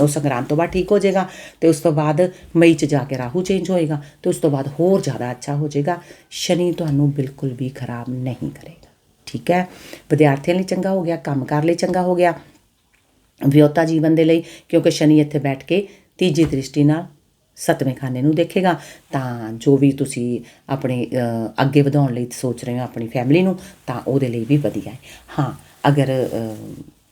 ਉਹ ਸੰਗਰਾਂਦ ਤੋਂ ਬਾਅਦ ਠੀਕ ਹੋ ਜਾਏਗਾ ਤੇ ਉਸ ਤੋਂ ਬਾਅਦ ਮਈ ਚ ਜਾ ਕੇ ਰਾਹੂ ਚੇਂਜ ਹੋਏਗਾ ਤੇ ਉਸ ਤੋਂ ਬਾਅਦ ਹੋਰ ਜ਼ਿਆਦਾ ਅੱਛਾ ਹੋ ਜਾਏਗਾ। ਸ਼ਨੀ ਤੁਹਾਨੂੰ ਬਿਲਕੁਲ ਵੀ ਖਰਾਬ ਨਹੀਂ ਕਰੇਗਾ। ਠੀਕ ਹੈ? ਵਿਦਿਆਰਥੀਆਂ ਲਈ ਚੰਗਾ ਹੋ ਗਿਆ ਕੰਮਕਾਰ ਲਈ ਚੰਗਾ ਹੋ ਗਿਆ। ਵਿਅਹਤਾ ਜੀਵਨ ਦੇ ਲਈ, ਕਿਉਂਕਿ ਸ਼ਨੀ ਇੱਥੇ ਬੈਠ ਕੇ ਤੀਜੀ ਦ੍ਰਿਸ਼ਟੀ ਨਾਲ ਸੱਤਵੇਂ ਖਾਨੇ ਨੂੰ ਦੇਖੇਗਾ ਤਾਂ ਜੋ ਵੀ ਤੁਸੀਂ ਆਪਣੇ ਅੱਗੇ ਵਧਾਉਣ ਲਈ ਸੋਚ ਰਹੇ ਹੋ ਆਪਣੀ ਫੈਮਿਲੀ ਨੂੰ ਤਾਂ ਉਹਦੇ ਲਈ ਵੀ ਵਧੀਆ ਹੈ। ਹਾਂ ਅਗਰ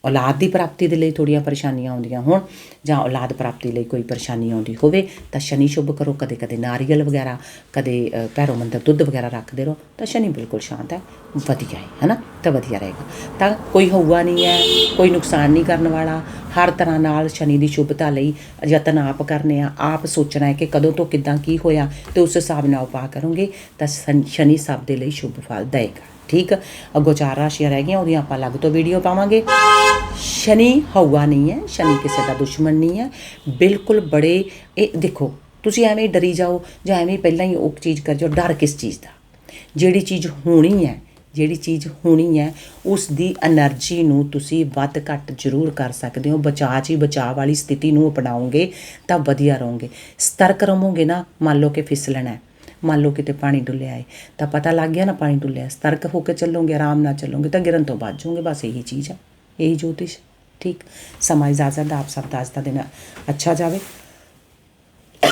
ਔਲਾਦ ਦੀ ਪ੍ਰਾਪਤੀ ਦੇ ਲਈ ਥੋੜੀਆਂ ਪਰੇਸ਼ਾਨੀਆਂ ਆਉਂਦੀਆਂ ਹੋਣ ਜਾਂ ਔਲਾਦ ਪ੍ਰਾਪਤੀ ਲਈ ਕੋਈ ਪਰੇਸ਼ਾਨੀ ਆਉਂਦੀ ਹੋਵੇ ਤਾਂ ਸ਼ਨੀ ਸ਼ੁਭ ਕਰੋ ਕਦੇ ਕਦੇ ਨਾਰੀਅਲ ਵਗੈਰਾ ਕਦੇ ਅ, ਮੰਦਰ ਦੁੱਧ ਵਗੈਰਾ ਰੱਖਦੇ ਰਹੋ ਤਾਂ ਸ਼ਨੀ ਬਿਲਕੁਲ ਸ਼ਾਂਤ ਹੈ ਵਧੀਆ ਹੈ ਹਨਾ? ਤਾਂ ਵਧੀਆ ਰਹੇਗਾ। ਤਾਂ ਕੋਈ ਹਊਆ ਨਹੀਂ ਹੈ ਕੋਈ ਨੁਕਸਾਨ ਨਹੀਂ ਕਰਨ ਵਾਲਾ ਹਰ ਤਰ੍ਹਾਂ ਨਾਲ ਸ਼ਨੀ ਦੀ ਸ਼ੁਭਤਾ ਲਈ ਯਤਨ ਆਪ ਕਰਨੇ ਆ। ਆਪ ਸੋਚਣਾ ਹੈ ਕਿ ਕਦੋਂ ਤੋਂ ਕਿਦਾਂ ਕੀ ਹੋਇਆ ਤੇ ਉਸ ਹਿਸਾਬ ਨਾਲ ਉਪਾਅ ਕਰੋਗੇ ਤਾਂ ਸ਼ਨ- ਸ਼ਨੀ ਸਭ ਦੇ ਲਈ ਸ਼ੁਭ ਫਲ ਦੇਗਾ। ਠੀਕ? ਅੱਗੋਂ ਚਾਰ ਰਾਸ਼ੀਆਂ ਰਹਿ ਗਈਆਂ, ਉਹਦੀਆਂ ਆਪਾਂ ਅਲੱਗ ਤੋਂ ਵੀਡੀਓ ਪਾਵਾਂਗੇ। ਸ਼ਨੀ ਹਊਆ ਨਹੀਂ ਹੈ, ਸ਼ਨੀ ਕਿਸੇ ਦਾ ਦੁਸ਼ਮਣ ਨਹੀਂ ਹੈ। ਬਿਲਕੁਲ ਬੜੇ, ਇਹ ਦੇਖੋ, ਤੁਸੀਂ ਐਵੇਂ ਹੀ ਡਰੀ ਜਾਓ ਜਾਂ ਐਵੇਂ ਪਹਿਲਾਂ ਹੀ ਉਹ ਚੀਜ਼ ਕਰ ਜਾਓ, ਡਰ ਕਿਸ ਚੀਜ਼ ਦਾ? ਜਿਹੜੀ ਚੀਜ਼ ਹੋਣੀ ਹੈ ਜਿਹੜੀ ਚੀਜ਼ ਹੋਣੀ ਹੈ, ਉਸ ਦੀ એનર્ਜੀ ਨੂੰ ਤੁਸੀਂ ਵੱਧ ਘੱਟ ਜ਼ਰੂਰ ਕਰ ਸਕਦੇ ਹੋ। ਬਚਾਅ 'ਚ ਹੀ ਬਚਾਅ ਵਾਲੀ ਸਥਿਤੀ ਨੂੰ ਅਪਣਾਓਗੇ ਤਾਂ ਵਧੀਆ ਰਹੋਗੇ। ਸਤਰਕ ਰਹੋਗੇ ਨਾ, ਮੰਨ ਲਓ ਕਿ ਫਿਸਲਣਾ ਹੈ, ਮੰਨ ਲਓ ਕਿਤੇ ਪਾਣੀ ਡੁੱਲਿਆ ਹੈ, ਤਾਂ ਪਤਾ ਲੱਗ ਗਿਆ ਨਾ ਪਾਣੀ ਡੁੱਲਿਆ ਸਤਰਕ ਹੋ ਕੇ ਚੱਲੋਗੇ, ਆਰਾਮ ਨਾਲ ਚੱਲੋਗੇ, ਤਾਂ ਗਿਰਨ ਤੋਂ ਬਚ ਜਾਓਗੇ ਬਸ ਇਹੀ ਚੀਜ਼ ਹੈ, ਇਹੀ ਜੋਤਿਸ਼, ਠੀਕ? ਸਮਾਂ ਇਜਾਜ਼ਤ ਦਾ ਆਪ ਸਭ ਦਾ ਅੱਜ ਦਾ ਦਿਨ ਅੱਛਾ ਜਾਵੇ।